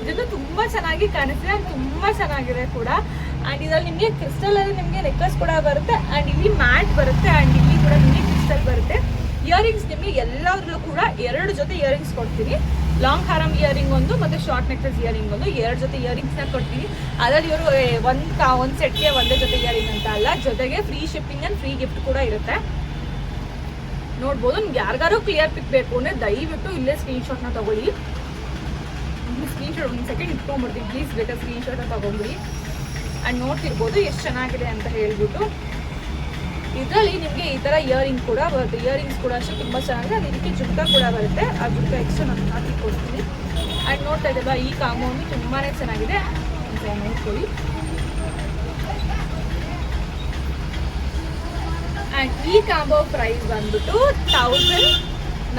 ಇದನ್ನು ತುಂಬ ಚೆನ್ನಾಗಿ ಕಾಣಿಸ್ತಿದೆ ಅಂಡ್ ತುಂಬ ಚೆನ್ನಾಗಿದೆ ಕೂಡ. ಆ್ಯಂಡ್ ಇದರಲ್ಲಿ ನಿಮಗೆ ಕ್ರಿಸ್ಟಲ್ ಅಲ್ಲಿ ನಿಮಗೆ ನೆಕ್ಲೆಸ್ ಕೂಡ ಬರುತ್ತೆ ಆ್ಯಂಡ್ ಇಲ್ಲಿ ಮ್ಯಾಟ್ ಬರುತ್ತೆ ಆ್ಯಂಡ್ ಇಲ್ಲಿ ಕೂಡ ನಿಮಗೆ ಕ್ರಿಸ್ಟಲ್ ಬರುತ್ತೆ. ಇಯರಿಂಗ್ಸ್ ನಿಮಗೆ ಎಲ್ಲದರಲ್ಲೂ ಕೂಡ ಎರಡು ಜೊತೆ ಇಯರಿಂಗ್ಸ್ ಕೊಡ್ತೀನಿ. ಲಾಂಗ್ ಹಾರಮ್ ಇಯರಿಂಗ್ ಒಂದು ಮತ್ತು ಶಾರ್ಟ್ ನೆಕ್ಲೆಸ್ ಇಯರಿಂಗ್ ಒಂದು. ಎರಡು ಜೊತೆ ಇಯರಿಂಗ್ಸ್ನ ಕೊಡ್ತೀನಿ. ಅದರಲ್ಲಿ ಇವರು ಒಂದು ಕಾ, ಒಂದು ಸೆಟ್ಗೆ ಒಂದೇ ಜೊತೆ ಇಯರಿಂಗ್ ಅಂತ ಅಲ್ಲ. ಜೊತೆಗೆ free shipping and free gift ಕೂಡ ಇರುತ್ತೆ. ನೋಡ್ಬೋದು. ನಿಮ್ಗೆ ಯಾರಿಗಾರು ಕ್ಲಿಯರ್ ಪಿಕ್ ಬೇಕು ಅಂದರೆ ದಯವಿಟ್ಟು ಇಲ್ಲೇ ಸ್ಕ್ರೀನ್ಶಾಟ್ನ ತಗೊಳ್ಳಿ. ಸ್ಕ್ರೀನ್ಶಾಟ್ ಒಂದು ಸೆಕೆಂಡ್ ಇಟ್ಕೊಂಡ್ಬಿಡ್ತೀನಿ. ಪ್ಲೀಸ್ ಬೇಗ ಸ್ಕ್ರೀನ್ ಶಾಟ್ ತಗೊಂಡ್ಬಿಡಿ. ಆ್ಯಂಡ್ ನೋಡ್ತಿರ್ಬೋದು ಎಷ್ಟು ಚೆನ್ನಾಗಿದೆ ಅಂತ ಹೇಳ್ಬಿಟ್ಟು. ಇದರಲ್ಲಿ ನಿಮಗೆ ಈ ಥರ ಇಯರಿಂಗ್ ಕೂಡ ಬರುತ್ತೆ. ಇಯರಿಂಗ್ಸ್ ಕೂಡ ಅಷ್ಟೇ ತುಂಬ ಚೆನ್ನಾಗಿದೆ. ಅದೇ ರೀತಿ ಜುಡ್ಕ ಕೂಡ ಬರುತ್ತೆ. ಆ ಜುಡ್ಕ ಎಕ್ಸ್ಟ್ರಾ ನಾನು ಹಾಕಿ ಕೊಡ್ತೀನಿ. ಆ್ಯಂಡ್ ನೋಡ್ತಾ ಇದ್ದಲ್ಲ ಈ ಕಾಂಬೌಂಡು ತುಂಬಾ ಚೆನ್ನಾಗಿದೆ. ಅಂತ ನೋಡ್ಕೊಳ್ಳಿ. ಆ್ಯಂಡ್ ಈ ಕಾಂಬೋ ಪ್ರೈಸ್ ಬಂದ್ಬಿಟ್ಟು thousand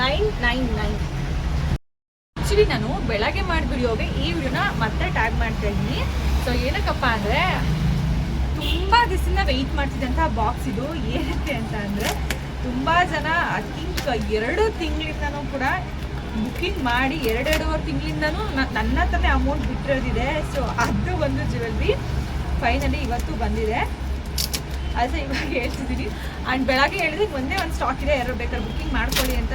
nine nine nine actually ನಾನು ಬೆಳಗ್ಗೆ ಮಾಡಿ ವಿಡಿಯೋಗೆ ಈ ವಿಡಿಯೋನ ಮತ್ತೆ ಟ್ಯಾಗ್ ಮಾಡ್ತಾ ಇದ್ದೀನಿ. ಸೊ ಏನಕ್ಕಪ್ಪ ಅಂದರೆ, ತುಂಬ ದಿವಸದಿಂದ ವೆಯ್ಟ್ ಮಾಡ್ತಿದ್ದಂಥ ಬಾಕ್ಸ್ ಇದು. ಏನಕ್ಕೆ ಅಂತ ಅಂದರೆ, ತುಂಬ ಜನ ಐ ಥಿಂಕ್ ಎರಡು ತಿಂಗಳಿಂದನೂ ಕೂಡ ಬುಕ್ಕಿಂಗ್ ಮಾಡಿ ಎರಡೆರಡೂವರೆ ತಿಂಗಳಿಂದನೂ ನನ್ನ ಹತ್ರನೇ ಅಮೌಂಟ್ ಬಿಟ್ಟಿರೋದಿದೆ. ಸೊ ಅದು ಒಂದು ಜ್ಯುವೆಲ್ರಿ ಫೈನಲಿ ಇವತ್ತು ಬಂದಿದೆ. ಆದರೆ ಇವಾಗ ಹೇಳ್ತಿದ್ದೀನಿ ಆ್ಯಂಡ್ ಬೆಳಗ್ಗೆ ಹೇಳಿದ್ರೆ ಒಂದೇ ಒಂದು ಸ್ಟಾಕ್ ಇದೆ, ಯಾರು ಬೇಕಾದ್ರೆ ಬುಕ್ಕಿಂಗ್ ಮಾಡ್ಕೊಳ್ಳಿ ಅಂತ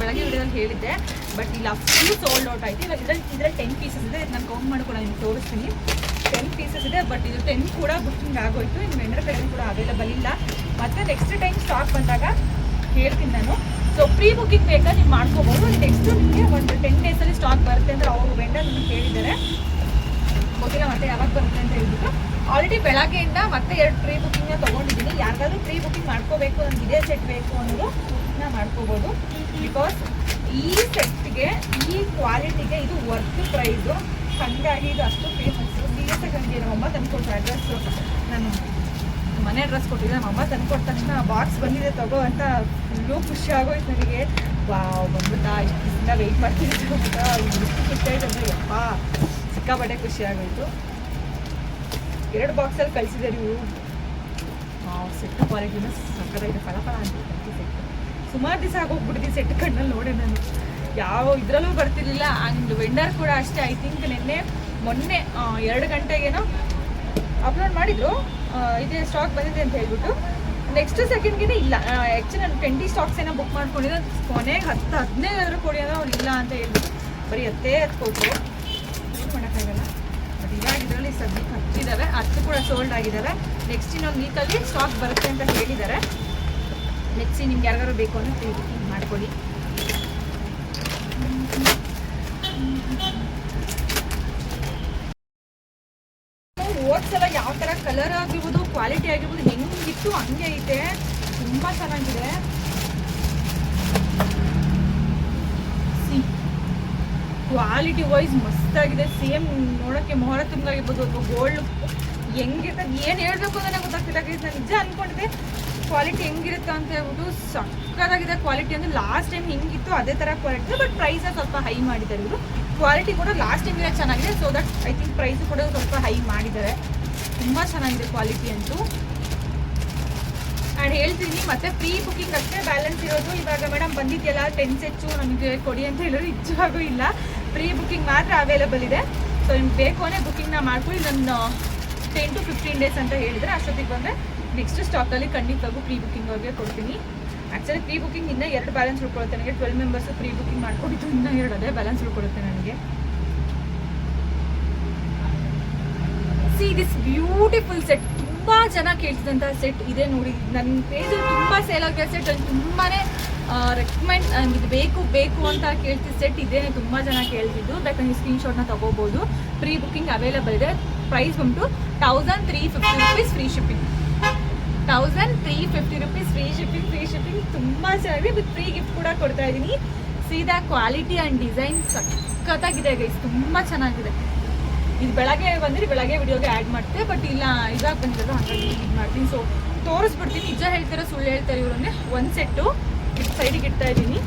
ಬೆಳಗ್ಗೆ ವಿಡಿಯೋದಲ್ಲಿ ಹೇಳಿದ್ದೆ. ಬಟ್ ಇಲ್ಲ ಫುಲ್ ಸೋಲ್ಡ್ ಔಟ್ ಆಯಿತು. ಇವಾಗ ಇದ್ರಲ್ಲಿ ಇದ್ರಲ್ಲಿ ಟೆನ್ ಪೀಸಸ್ ಇದೆ. ನಾನು ಕೌಂಟ್ ಮಾಡ್ಕೊಂಡು ನಿಮ್ಗೆ ತೋರಿಸ್ತೀನಿ. ಟೆನ್ ಪೀಸಸ್ ಇದೆ ಬಟ್ ಇದು ಟೆನ್ ಕೂಡ ಬುಕ್ಕಿಂಗ್ ಆಗೋಯ್ತು. ಇನ್ನು ಮೆಂಡ್ರ ಕಡೆ ಕೂಡ ಅವೈಲಬಲ್ ಇಲ್ಲ. ಮತ್ತೆ ನೆಕ್ಸ್ಟ್ ಟೈಮ್ ಸ್ಟಾಕ್ ಬಂದಾಗ ಹೇಳ್ತೀನಿ ನಾನು. ಸೊ ಪ್ರೀ ಬುಕ್ಕಿಂಗ್ ಬೇಕಾ ನೀವು ಮಾಡ್ಕೋಬೋದು. ನೆಕ್ಸ್ಟ್ ನಿಮಗೆ ಒಂದು ಟೆನ್ ಡೇಸಲ್ಲಿ ಸ್ಟಾಕ್ ಬರುತ್ತೆ ಅಂದರೆ ಅವರು ವೆಂಡರ್ ನಿಮಗೆ ಹೇಳಿದ್ದಾರೆ. ಗೊತ್ತಿಲ್ಲ ಮತ್ತೆ ಯಾವಾಗ ಬರುತ್ತೆ ಅಂತ ಹೇಳ್ಬಿಟ್ಟು. ಆಲ್ರೆಡಿ ಬೆಳಗ್ಗೆಯಿಂದ ಮತ್ತೆ ಎರಡು ಪ್ರೀ ಬುಕ್ಕಿಂಗ್ನ ತೊಗೊಂಡಿದ್ದೀನಿ. ಯಾರಿಗಾದ್ರೂ ಪ್ರೀ ಬುಕ್ಕಿಂಗ್ ಮಾಡ್ಕೋಬೇಕು ನನಗೆ ಇದೇ ಸೆಟ್ ಬೇಕು ಅನ್ನೋದು ನಾ ಮಾಡ್ಕೋಬೋದು. ಬಿಕಾಸ್ ಈ ಸೆಟ್ಗೆ ಈ ಕ್ವಾಲಿಟಿಗೆ ಇದು ವರ್ತ್ ಪ್ರೈಸು ಹಂಗಾಗಿ ಇದು ಅಷ್ಟು ಫೇಮಸ್ಸು ಎಸ್ ನನಗೆ ನಮ್ಮಮ್ಮ ತಂದ್ಕೊಟ್ರು ಅಡ್ರೆಸ್ಸು ನಾನು ಮನೆ ಅಡ್ರೆಸ್ ಕೊಟ್ಟಿದ್ದೆ. ನಮ್ಮಮ್ಮ ತಂದುಕೊಟ್ಟ ತಕ್ಷಣ ಬಾಕ್ಸ್ ಬಂದಿದೆ, ತಗೋ ಅಂತ ಫುಲ್ಲು ಖುಷಿ ಆಗೋಯ್ತು ನನಗೆ. ವಾವ್ ಬಂದ್ಬಿಟ್ಟ ಇಷ್ಟು ದಿನ ವೆಯ್ಟ್ ಮಾಡ್ತಿದ್ದೆ ಅಂತ. ಇಷ್ಟು ಖುಷಿ ಆಯ್ತು ಅಂದರೆ ಯಪ್ಪ, ಸಿಕ್ಕಾಪಟ್ಟೆ ಖುಷಿ ಎರಡು ಬಾಕ್ಸಲ್ಲಿ ಕಳಿಸಿದ್ದಾರೆ ಇವರು ಸೆಟ್ ಕ್ವಾಲಿಟಿನ ಸಕ್ಕರೆ ಫಲ ಫಲ ಅಂತ ಸುಮಾರು ದಿವಸ ಆಗೋಗ್ಬಿಟ್ಟಿದ್ದೆ ಸೆಟ್ ಕಣ್ಣಲ್ಲಿ ನೋಡೆ ನಾನು. ಯಾವ ಇದರಲ್ಲೂ ಬರ್ತಿರ್ಲಿಲ್ಲ. ಆ್ಯಂಡ್ ವೆಂಡರ್ ಕೂಡ ಅಷ್ಟೇ ಐ ಥಿಂಕ್ ನಿನ್ನೆ ಮೊನ್ನೆ ಎರಡು ಗಂಟೆಗೇನೋ ಅಪ್ಲೋಡ್ ಮಾಡಿದ್ರು. ಇದೇ ಸ್ಟಾಕ್ ಬಂದಿದೆ ಅಂತ ಹೇಳ್ಬಿಟ್ಟು. ನೆಕ್ಸ್ಟ್ ಸೆಕೆಂಡ್ಗೆ ಇಲ್ಲ. ಆ್ಯಕ್ಚುಲಿ ನಾನು ಟ್ವೆಂಟಿ ಸ್ಟಾಕ್ಸ್ ಏನೋ ಬುಕ್ ಮಾಡ್ಕೊಂಡಿದ್ದೆ ಕೊನೆಗೆ ಹತ್ತು, ಹದಿನೈದು ಕೊಡಿ ಅಂತ ಅವ್ರು ಇಲ್ಲ ಅಂತ ಹೇಳ್ಬಿಟ್ಟು. ಬರೀ ಹತ್ತೇ ಹತ್ತು ಏನು ಮಾಡೋಕ್ಕಾಗಲ್ಲ. ಸದ್ಯಕ್ಕೆ ಹತ್ತಿದ್ದಾವೆ ಹತ್ತು ಕೂಡ ಸೋಲ್ಡ್ ಆಗಿದ್ದಾವೆ. ನೆಕ್ಸ್ಟ್ ಇನ್ನೊಂದು ವೀಕಲ್ಲಿ ಸ್ಟಾಕ್ ಬರುತ್ತೆ ಅಂತ ಹೇಳಿದ್ದಾರೆ. ನೆಕ್ಸ್ಟ್ ನಿಮ್ಗೆ ಯಾರಿಗಾರು ಬೇಕು ಅಂದರೆ ಮಾಡ್ಕೊಳ್ಳಿ. ಓದ್ಸಲ ಯಾವ ಥರ ಕಲರ್ ಆಗಿರ್ಬೋದು ಕ್ವಾಲಿಟಿ ಆಗಿರ್ಬೋದು, ಹೆಂಗಿತ್ತು, ಹಂಗೆ ಐತೆ. ತುಂಬ ಚೆನ್ನಾಗಿದೆ. Quality wise ಮಸ್ತಾಗಿದೆ. ಸೇಮ್ ನೋಡೋಕ್ಕೆ ಮೊಹರ ತುಂಬಾಗಿರ್ಬೋದು ಅಥವಾ ಗೋಲ್ಡ್ ಹೆಂಗಿರ್ತದೆ, ಏನು ಹೇಳಬೇಕು ಅಂತ ಗೊತ್ತಾಗ್ತಿಲ್ಲ. ನಾನು ನಿಜ ಅಂದ್ಕೊಂಡಿದ್ದೆ ಕ್ವಾಲಿಟಿ ಹೆಂಗಿರುತ್ತೆ ಅಂತ ಹೇಳ್ಬಿಟ್ಟು ಸಕ್ಕತ್ತಾಗಿದೆ. ಕ್ವಾಲಿಟಿ ಅಂದರೆ ಲಾಸ್ಟ್ ಟೈಮ್ ಹೆಂಗಿತ್ತು ಅದೇ ಥರ ಕ್ವಾಲಿಟಿ ಬಟ್ ಪ್ರೈಸ ಸ್ವಲ್ಪ ಹೈ ಮಾಡಿದ್ದಾರೆ ಇವರು. ಕ್ವಾಲಿಟಿ ಕೂಡ ಲಾಸ್ಟ್ ಟೈಮಿಗೆ ಚೆನ್ನಾಗಿದೆ so that I think price ಕೂಡ ಸ್ವಲ್ಪ ಹೈ ಮಾಡಿದ್ದಾರೆ. ತುಂಬ ಚೆನ್ನಾಗಿದೆ ಕ್ವಾಲಿಟಿ ಅಂತೂ. ಆ್ಯಂಡ್ ಹೇಳ್ತೀನಿ, ಮತ್ತೆ ಫ್ರೀ ಬುಕ್ಕಿಂಗ್ ಅಷ್ಟೇ ಬ್ಯಾಲೆನ್ಸ್ ಇರೋದು. ಇವಾಗ ಮೇಡಮ್ ಬಂದಿದ್ದೆಲ್ಲ ಟೆನ್ ಸೆಚ್ಚು ನಮಗೆ ಕೊಡಿ ಅಂತ ಹೇಳಿದ್ರು. ನಿಜವಾಗೂ ಇಲ್ಲ. ಪ್ರೀ ಬುಕ್ಕಿಂಗ್ ಮಾತ್ರ ಅವೈಲಬಲ್ ಇದೆ. ಸೊ ನಿಮ್ಗೆ ಬೇಕು ಅಂದರೆ ಬುಕ್ಕಿಂಗ್ನ ಮಾಡ್ಕೊಳ್ಳಿ. ನನ್ನ ಟೆನ್ ಟು ಫಿಫ್ಟೀನ್ ಡೇಸ್ ಅಂತ ಹೇಳಿದರೆ ಅಷ್ಟೊತ್ತಿಗೆ ಬಂದರೆ ನೆಕ್ಸ್ಟ್ ಸ್ಟಾಕಲ್ಲಿ ಖಂಡಿತವಾಗೂ ಪ್ರೀ ಬುಕ್ಕಿಂಗ್ ಅವ್ರಿಗೆ ಕೊಡ್ತೀನಿ. ಆ್ಯಕ್ಚುಲಿ ಪ್ರೀ ಬುಕಿಂಗ್ ಇನ್ನೂ ಎರಡು ಬ್ಯಾಲೆನ್ಸ್ ಉಳ್ಕೊಳುತ್ತೆ ನನಗೆ. ಟ್ವೆಲ್ ಮೆಂಬರ್ಸ್ ಪ್ರೀ ಬುಕ್ಕಿಂಗ್ ಮಾಡ್ಕೊಂಡಿದ್ದು ಇನ್ನೂ ಎರಡು ಅದೇ ಬ್ಯಾಲೆನ್ಸ್ ಉಳ್ಕೊಳುತ್ತೆ ನನಗೆ. ಸಿ ದಿಸ್ ಬ್ಯೂಟಿಫುಲ್ ಸೆಟ್ ತುಂಬ ಜನ ಕೇಳ್ತಿದ್ದಂಥ ಸೆಟ್ ಇದೆ ನೋಡಿ. ನನ್ನ ಪೇಜಲ್ಲಿ ತುಂಬ ಸೇಲ್ ಆಗಿರೋ ಸೆಟ್ ಅಲ್ಲಿ ತುಂಬಾ ರೆಕಮೆಂಡ್ ಇದು ಬೇಕು ಬೇಕು ಅಂತ ಕೇಳ್ತಿದ್ದ ಸೆಟ್ ಇದೇನೆ ತುಂಬ ಜನ ಕೇಳ್ತಿದ್ದು. ಬೇಕಾದ್ರೆ ಸ್ಕ್ರೀನ್ಶಾಟ್ನ ತೊಗೋಬೋದು. ಪ್ರೀ ಬುಕಿಂಗ್ ಅವೈಲೇಬಲ್ ಇದೆ. ಪ್ರೈಸ್ ಬಂದು thousand three fifty rupees free shipping thousand three fifty rupees free shipping free shipping ತುಂಬ ಚೆನ್ನಾಗಿದೆ. ವಿತ್ ಫ್ರೀ ಗಿಫ್ಟ್ ಕೂಡ ಕೊಡ್ತಾ ಇದ್ದೀನಿ. ಸೀದಾ ಕ್ವಾಲಿಟಿ ಆ್ಯಂಡ್ ಡಿಸೈನ್ ಸಖತ್ತಾಗಿದೆ ಗೈಸ್ ತುಂಬ ಚೆನ್ನಾಗಿದೆ. ಇದು ಬೆಳಗ್ಗೆ ಬಂದರೆ ಬೆಳಗ್ಗೆ ವಿಡಿಯೋಗೆ ಆ್ಯಡ್ ಮಾಡ್ತೆ. ಬಟ್ ಇಲ್ಲ, ಇದಾಗ ಬಂದಿರೋದು ಹಾಗಾಗಿ ಇದು ಮಾಡ್ತೀನಿ. ಸೊ ತೋರಿಸ್ಬಿಡ್ತೀನಿ. ನಿಜ ಹೇಳ್ತಾರೆ, ಸುಳ್ಳು ಹೇಳ್ತಾರೆ ಇವರನ್ನೇ? ಒಂದು ಸೆಟ್ಟು ಸೈಡಿಗೆ ಇಡ್ತಾ ಇದ್ದೀನಿ.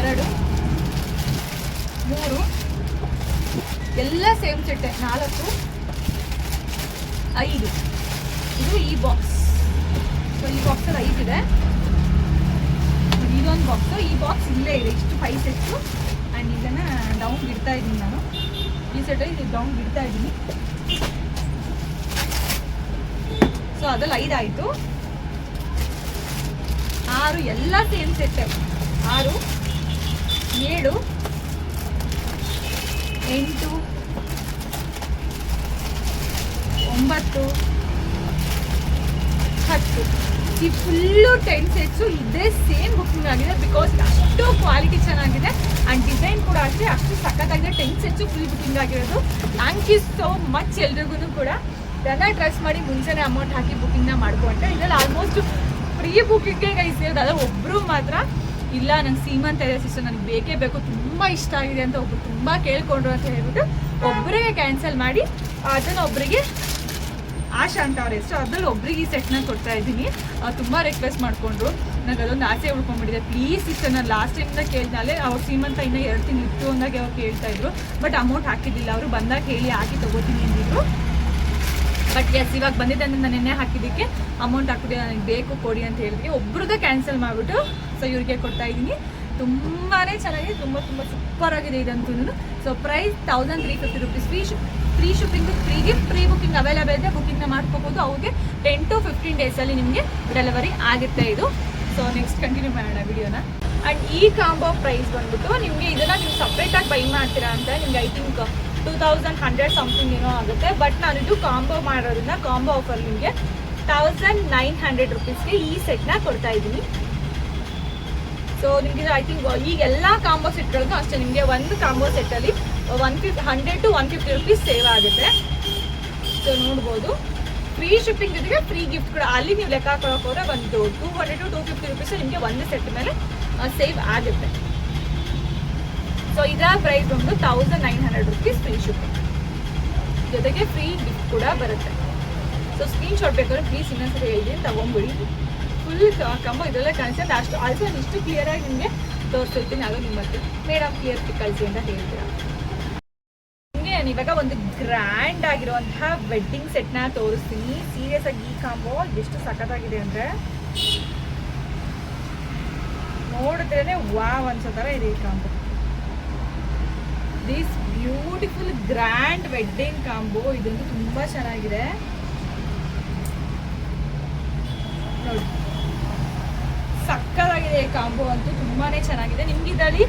ಎರಡು, ಮೂರು, ಎಲ್ಲ ಸೇಮ್ ಚಿಟ್ಟೆ, ನಾಲ್ಕು, ಐದು. ಇದು ಈ ಬಾಕ್ಸ್ ಸೊ ಈ ಬಾಕ್ಸಲ್ಲಿ ಐದಿದೆ ಇದೊಂದು ಬಾಕ್ಸು ಈ ಬಾಕ್ಸ್ ಇಲ್ಲೇ ಇದೆ. ಇಷ್ಟು ಫೈವ್ ಸೆಟ್ಸು ಆ್ಯಂಡ್ ಇದನ್ನು ಡೌನ್ ಬಿಡ್ತಾ ಇದ್ದೀನಿ ನಾನು. ಈ ಸೆಟ್ ಇದು ಡೌನ್ ಬಿಡ್ತಾ ಇದ್ದೀನಿ. ಸೊ ಅದ್ರಲ್ಲಿ ಐದಾಯಿತು. ಆರು, ಎಲ್ಲ ಸೇಮ್ ಸೆಟ್ ಆರು, ಏಳು, ಎಂಟು, ಒಂಬತ್ತು, ಹತ್ತು. ಈ ಫುಲ್ಲು ಟೆನ್ ಸೆಟ್ಸು ಇದೇ ಸೇಮ್ ಬುಕ್ಕಿಂಗ್ ಆಗಿದೆ ಬಿಕಾಸ್ ಅಷ್ಟು ಕ್ವಾಲಿಟಿ ಚೆನ್ನಾಗಿದೆ ಆ್ಯಂಡ್ ಡಿಸೈನ್ ಕೂಡ ಅಷ್ಟೇ, ಅಷ್ಟು ಸಖತ್ತಾಗಿದೆ. ಟೆನ್ ಸೆಟ್ಸು ಫುಲ್ ಬುಕ್ಕಿಂಗ್ ಆಗಿರೋದು. ಥ್ಯಾಂಕ್ ಯು ಸೋ ಮಚ್ ಎಲ್ರಿಗೂ ಕೂಡ. ನನ್ನ ಟ್ರಸ್ಟ್ ಮಾಡಿ ಮುಂಚೆನೆ ಅಮೌಂಟ್ ಹಾಕಿ ಬುಕ್ಕಿಂಗ್ನ ಮಾಡ್ಕೊಂಡೆ ಇದರಲ್ಲಿ ಆಲ್ಮೋಸ್ಟ್ ಫ್ರೀ ಬುಕ್ಕಿಂಗ್ಗೆ ಗೈಸ್ ಇರೋದು ಅದೇ ಒಬ್ಬರು ಮಾತ್ರ ಇಲ್ಲ, ನಂಗೆ ಸೀಮಂತ ಇದೆ ಸಿಸ್ಟರ್ ನನಗೆ ಬೇಕೇ ಬೇಕು, ತುಂಬ ಇಷ್ಟ ಆಗಿದೆ ಅಂತ ಒಬ್ರು ತುಂಬ ಕೇಳ್ಕೊಂಡ್ರು ಅಂತ ಹೇಳ್ಬಿಟ್ಟು ಒಬ್ಬರೇ ಕ್ಯಾನ್ಸಲ್ ಮಾಡಿ ಅದನ್ನು ಒಬ್ಬರಿಗೆ ಆಶಾ ಅಂತ ಅವ್ರ ಹೆಸರು. ಅದ್ರಲ್ಲಿ ಒಬ್ರಿಗೆ ಈ ಸೆಟ್ನ ಕೊಡ್ತಾ ಇದ್ದೀನಿ. ತುಂಬ ರಿಕ್ವೆಸ್ಟ್ ಮಾಡಿಕೊಂಡ್ರು. ನನಗೆ ಅದೊಂದು ಆಸೆ ಉಳ್ಕೊಂಡ್ಬಿಟ್ಟಿದೆ. ಪ್ಲೀಸ್ ಸಿಸ್ಟರ್ ನಾನು ಲಾಸ್ಟ್ ಟೈಮ್ನ ಕೇಳಿದ್ಮೇಲೆ ಅವ್ರು ಸೀಮಂತ ಇನ್ನೂ ಎರಡು ತಿಂಗಳು ಇತ್ತು ಅಂದಾಗೆ ಅವ್ರು ಕೇಳ್ತಾಯಿದ್ರು ಬಟ್ ಅಮೌಂಟ್ ಹಾಕಿದ್ದಿಲ್ಲ. ಅವರು ಬಂದಾಗ ಹೇಳಿ ಹಾಕಿ ತೊಗೋತೀನಿ ಅಂದಿದ್ರು. ಬಟ್ ಎಸ್ ಇವಾಗ ಬಂದಿದ್ದೆ ನಾನು ನೆನ್ನೆ ಹಾಕಿದ್ದಕ್ಕೆ ಅಮೌಂಟ್ ಹಾಕಿದೆ ನನಗೆ ಬೇಕು, ಕೊಡಿ ಅಂತ ಹೇಳಿದ್ವಿ. ಒಬ್ರದ್ದೇ ಕ್ಯಾನ್ಸಲ್ ಮಾಡಿಬಿಟ್ಟು ಸೊ ಇವ್ರಿಗೆ ಕೊಡ್ತಾ ಇದ್ದೀನಿ. ತುಂಬಾ ಚೆನ್ನಾಗಿದೆ, ತುಂಬ ತುಂಬ ಸೂಪರ್ ಆಗಿದೆ ಇದಂತೂ so price thousand three fifty rupees free free shipping free gift free booking available ಇದೆ ಬುಕ್ಕಿಂಗ್ನ ಮಾಡ್ಕೋಬೋದು. ಅವ್ರಿಗೆ ಟೆನ್ ಟು ಫಿಫ್ಟೀನ್ ಡೇಸಲ್ಲಿ ನಿಮಗೆ ಡೆಲಿವರಿ ಆಗುತ್ತೆ ಇದು. ಸೊ ನೆಕ್ಸ್ಟ್ ಕಂಟಿನ್ಯೂ ಮಾಡೋಣ ವಿಡಿಯೋನ ಆ್ಯಂಡ್ ಈ ಕಾಂಬೋ ಪ್ರೈಸ್ ಬಂದ್ಬಿಟ್ಟು ನಿಮಗೆ ಇದನ್ನು ನೀವು ಸಪ್ರೇಟಾಗಿ ಬೈ ಮಾಡ್ತೀರಾ ಅಂತ ನಿಮಗೆ I think two thousand hundred something ಏನೋ ಆಗುತ್ತೆ. ಬಟ್ ನಾನು ಇದು ಕಾಂಬೋ ಮಾಡೋದ್ರಿಂದ ಕಾಂಬೋ ಆಫರ್ ನಿಮಗೆ ತೌಸಂಡ್ ನೈನ್ ಹಂಡ್ರೆಡ್ ರುಪೀಸ್ಗೆ ಈ ಸೆಟ್ನ ಕೊಡ್ತಾ ಇದ್ದೀನಿ. ಸೊ ನಿಮಗೆ ಐ ಥಿಂಕ್ ಈಗ ಎಲ್ಲ ಕಾಂಬೋ ಸೆಟ್ಗಳಿಗೂ ಅಷ್ಟೇ, ನಿಮಗೆ ಒಂದು combo ಸೆಟ್ಟಲ್ಲಿ one fif hundred to one fifty rupees save ಆಗುತ್ತೆ. ಸೊ ನೋಡ್ಬೋದು. ಫ್ರೀ ಶಿಪ್ಪಿಂಗ್ ಜೊತೆಗೆ ಫ್ರೀ ಗಿಫ್ಟ್ ಕೂಡ. ಅಲ್ಲಿ ನೀವು ಲೆಕ್ಕ ಹಾಕೊಳಕ್ಕೆ ಹೋದ್ರೆ ಒಂದು two hundred to two fifty rupees ನಿಮಗೆ ಒಂದು ಸೆಟ್ ಮೇಲೆ ಸೇವ್ ಆಗುತ್ತೆ. ಸೊ ಇದರ ಪ್ರೈಸ್ ಬಂದು thousand nine hundred rupees free shipping ಜೊತೆಗೆ ಫ್ರೀ ಗಿಫ್ಟ್ ಕೂಡ ಬರುತ್ತೆ. ಸೊ ಸ್ಕ್ರೀನ್ ಶಾಟ್ ಬೇಕಾದ್ರೆ ಪ್ಲೀಸ್ ಇನ್ನೊಂದ್ಸರಿ ಹೇಳ್ತೀನಿ ತಗೊಂಬಿಡಿ ಫುಲ್ ಕಂಬ ಇದೆಲ್ಲ ಕಾಣಿಸುತ್ತೆ. ಅಷ್ಟು ಆಲ್ಸೋ ನಾನು ಇಷ್ಟು ಕ್ಲಿಯರಾಗಿ ನಿಮಗೆ ತೋರಿಸ್ತಿರ್ತೀನಿ ಆಗ ನಿಮ್ಮ ಮತ್ತೆ ಮೇಡಮ್ ಕ್ಲಿಯರ್ ಕಳಿಸಿ ಅಂತ ಹೇಳ್ತೀರಾ. ನಿಮಗೆ ನಾನು ಇವಾಗ ಒಂದು ಗ್ರ್ಯಾಂಡ್ ಆಗಿರುವಂತಹ ವೆಡ್ಡಿಂಗ್ ಸೆಟ್ನ ತೋರಿಸ್ತೀನಿ. ಸೀರಿಯಸ್ ಆಗಿ ಈ ಕಾಂಬೋ ಎಷ್ಟು ಸಖತ್ತಾಗಿದೆ ಅಂದರೆ ನೋಡಿದ್ರೇನೆ ವಾ ಅನ್ಸೋ ಥರ ಇದೆ ಈ combo this beautiful grand wedding combo ಇದಂತೂ ತುಂಬ ಚೆನ್ನಾಗಿದೆ. ನೋಡಿ. ಸಕ್ಕತ್ತಾಗಿದೆ ಈ ಕಾಂಬೋ ಅಂತೂ ತುಂಬಾನೇ ಚೆನ್ನಾಗಿದೆ. ನಿಮ್ಗೆ ಇದರಲ್ಲಿ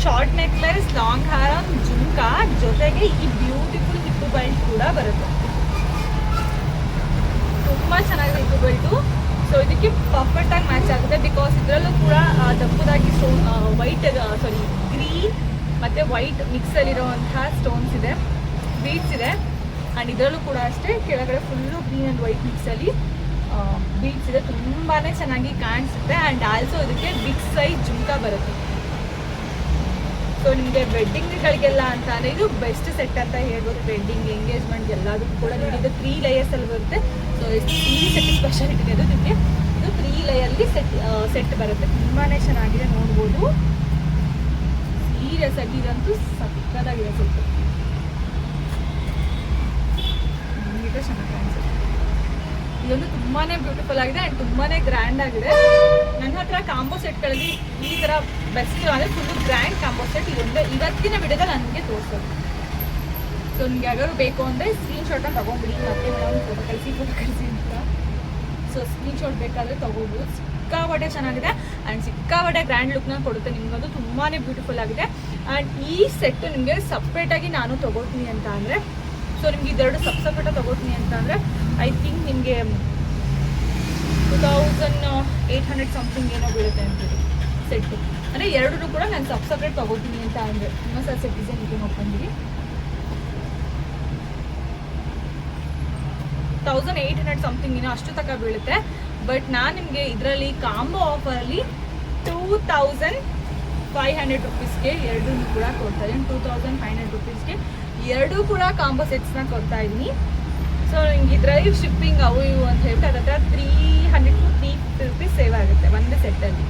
ಶಾರ್ಟ್ ನೆಕ್ಲೆಸ್ ಲಾಂಗ್ ಹಾರ ಜುಮ್ಕ ಜೊತೆಗೆ ಈ ಬ್ಯೂಟಿಫುಲ್ ಹಿಪ್ಪು ಬೆಲ್ಟ್ ಕೂಡ ಬರುತ್ತೆ. ತುಂಬಾ ಚೆನ್ನಾಗಿದೆ ಹಿಪ್ಪು ಬೆಲ್ಟು ಸೊ ಇದಕ್ಕೆ ಪರ್ಫೆಕ್ಟ್ ಆಗಿ ಮ್ಯಾಚ್ ಆಗುತ್ತೆ ಬಿಕಾಸ್ ಇದರಲ್ಲೂ ಕೂಡ ದಪ್ಪದಾಗಿ ಸೋ ವೈಟ್ ಸಾರಿ ಗ್ರೀನ್ ಮತ್ತೆ ವೈಟ್ ಮಿಕ್ಸ್ ಅಲ್ಲಿರುವಂತಹ ಸ್ಟೋನ್ಸ್ ಇದೆ ಬೀಟ್ಸ್ ಇದೆ. ಅಂಡ್ ಇದರಲ್ಲೂ ಕೂಡ ಅಷ್ಟೇ, ಕೆಳಗಡೆ full green and white mix ಅಲ್ಲಿ ಬೀಡ್ಸ್ ಇದೆ. ತುಂಬಾನೇ ಚೆನ್ನಾಗಿ ಕಾಣಿಸುತ್ತೆ. ಅಂಡ್ ಆಲ್ಸೋ ಇದಕ್ಕೆ ಬಿಗ್ ಸೈಜ್ ಜುಮ್ಕ ಬರುತ್ತೆ. ಸೊ ನಿಮಗೆ ವೆಡ್ಡಿಂಗ್ಗಳಿಗೆಲ್ಲ ಅಂತ ಅಂದರೆ ಇದು ಬೆಸ್ಟ್ ಸೆಟ್ ಅಂತ ಹೇಳ್ಬೋದು. ವೆಡ್ಡಿಂಗ್ ಎಂಗೇಜ್ಮೆಂಟ್ ಎಲ್ಲದಕ್ಕೂ ಕೂಡ ಇದು ತ್ರೀ ಲೇಯರ್ಸ್ ಅಲ್ಲಿ ಬರುತ್ತೆ. ಸೊ ಈ ಸೆಟ್ ಸ್ಪೆಷಾಲಿಟಿ ಇದೆ. ನಿಮಗೆ ಇದು ತ್ರೀ ಲೇಯರ್ಲಿ ಸೆಟ್ ಸೆಟ್ ಬರುತ್ತೆ. ತುಂಬಾನೇ ಚೆನ್ನಾಗಿದೆ ನೋಡ್ಬೋದು. ಸೀರಿಯಸ್ ಆಗಿ ಇದಂತೂ ಸಕ್ಕದಾಗಿದೆ ಸ್ವಲ್ಪ. ಇದೊಂದು ತುಂಬಾನೇ ಬ್ಯೂಟಿಫುಲ್ ಆಗಿದೆ ಅಂಡ್ ತುಂಬಾನೇ ಗ್ರ್ಯಾಂಡ್ ಆಗಿದೆ. ನನ್ನ ಹತ್ರ ಕಾಂಬೋ ಸೆಟ್ಗಳಲ್ಲಿ ಈ ತರ ಬೆಸ್ಟ್ ಅಂದರೆ ಫುಲ್ ಗ್ರ್ಯಾಂಡ್ ಕಾಂಬೋ ಸೆಟ್ ಇದೊಂದು ಇವತ್ತಿನ ವಿಡಿಯೋದಲ್ಲಿ ನನಗೆ ತೋರಿಸೋದು ಸೊ ನಿಮ್ಗೆ ಯಾರು ಬೇಕು ಅಂದರೆ ಸ್ಕ್ರೀನ್ ಶಾಟ್ ತಗೊಂಡ್ಬಿಡಿ. ಮತ್ತೆ ಮೇಡಮ್ ಫೋಟೋ ಕಳಿಸಿ ಫೋಟೋ ಕಳಿಸಿ ಅಂತ. ಸೊ ಸ್ಕ್ರೀನ್ ಶಾಟ್ ಬೇಕಾದರೆ ತೊಗೋಬೋದು. ಸಿಕ್ಕಾಪಟ್ಟೆ ಚೆನ್ನಾಗಿದೆ. ಆ್ಯಂಡ್ ಸಿಕ್ಕಾಪಟ್ಟೆ ಗ್ರ್ಯಾಂಡ್ ಲುಕ್ನ ಕೊಡುತ್ತೆ. ನಿಮಗಂತೂ ತುಂಬಾ ಬ್ಯೂಟಿಫುಲ್ ಆಗಿದೆ. ಆ್ಯಂಡ್ ಈ ಸೆಟ್ ನಿಮಗೆ ಸಪ್ರೇಟಾಗಿ ನಾನು ತಗೋತೀನಿ ಅಂತ ಅಂದರೆ ಸೊ ನಿಮ್ಗೆ ಇದೆರಡು ಸಪ್ ಸಪ್ರೇಟಾಗಿ ತೊಗೋತೀನಿ ಅಂತ ಅಂದರೆ ಐ ಥಿಂಕ್ ನಿಮಗೆ two thousand eight hundred something ಏನೋ ಬೀಳುತ್ತೆ ಅಂತೀರಿ ಸೆಟ್ಟು ಅಂದರೆ ಎರಡೂ ಕೂಡ ನಾನು ಸಪ್ ಸಪ್ರೇಟ್ ತೊಗೋತೀನಿ ಅಂತ ಅಂದರೆ ಸರ್ ಸೆಟ್ ಡಿಸೈನ್ ಇದೆ ನೋಡ್ಕೊಂಡಿರಿ ತೌಸಂಡ್ ಏಯ್ಟ್ ಹಂಡ್ರೆಡ್ ಸಮಥಿಂಗ್ ಏನೋ ಅಷ್ಟು ತಕ ಬೀಳುತ್ತೆ. ಬಟ್ ನಾನು ನಿಮಗೆ ಇದರಲ್ಲಿ ಕಾಂಬೋ ಆಫರಲ್ಲಿ ಟೂ ತೌಸಂಡ್ ಫೈವ್ ಹಂಡ್ರೆಡ್ ರುಪೀಸ್ಗೆ ಎರಡೂ ಕೂಡ ಕೊಡ್ತಾ ಇದ್ದೀನಿ. ಟೂ ತೌಸಂಡ್ ಫೈವ್ ಹಂಡ್ರೆಡ್ ರುಪೀಸ್ಗೆ ಎರಡೂ ಕೂಡ ಕಾಂಬೋ ಸೆಟ್ಸ್ನ ಕೊಡ್ತಾ ಇದ್ದೀನಿ. ಸೊ ನಿಮ್ಗೆ ಇದರಲ್ಲಿ ಶಿಪ್ಪಿಂಗ್ ಅವು ಇವು ಅಂತ ಹೇಳ್ಬಿಟ್ಟು ಅದ್ರ ಹತ್ರ three hundred to three fifty rupees save ಆಗುತ್ತೆ ಒಂದು ಸೆಟ್ಟಲ್ಲಿ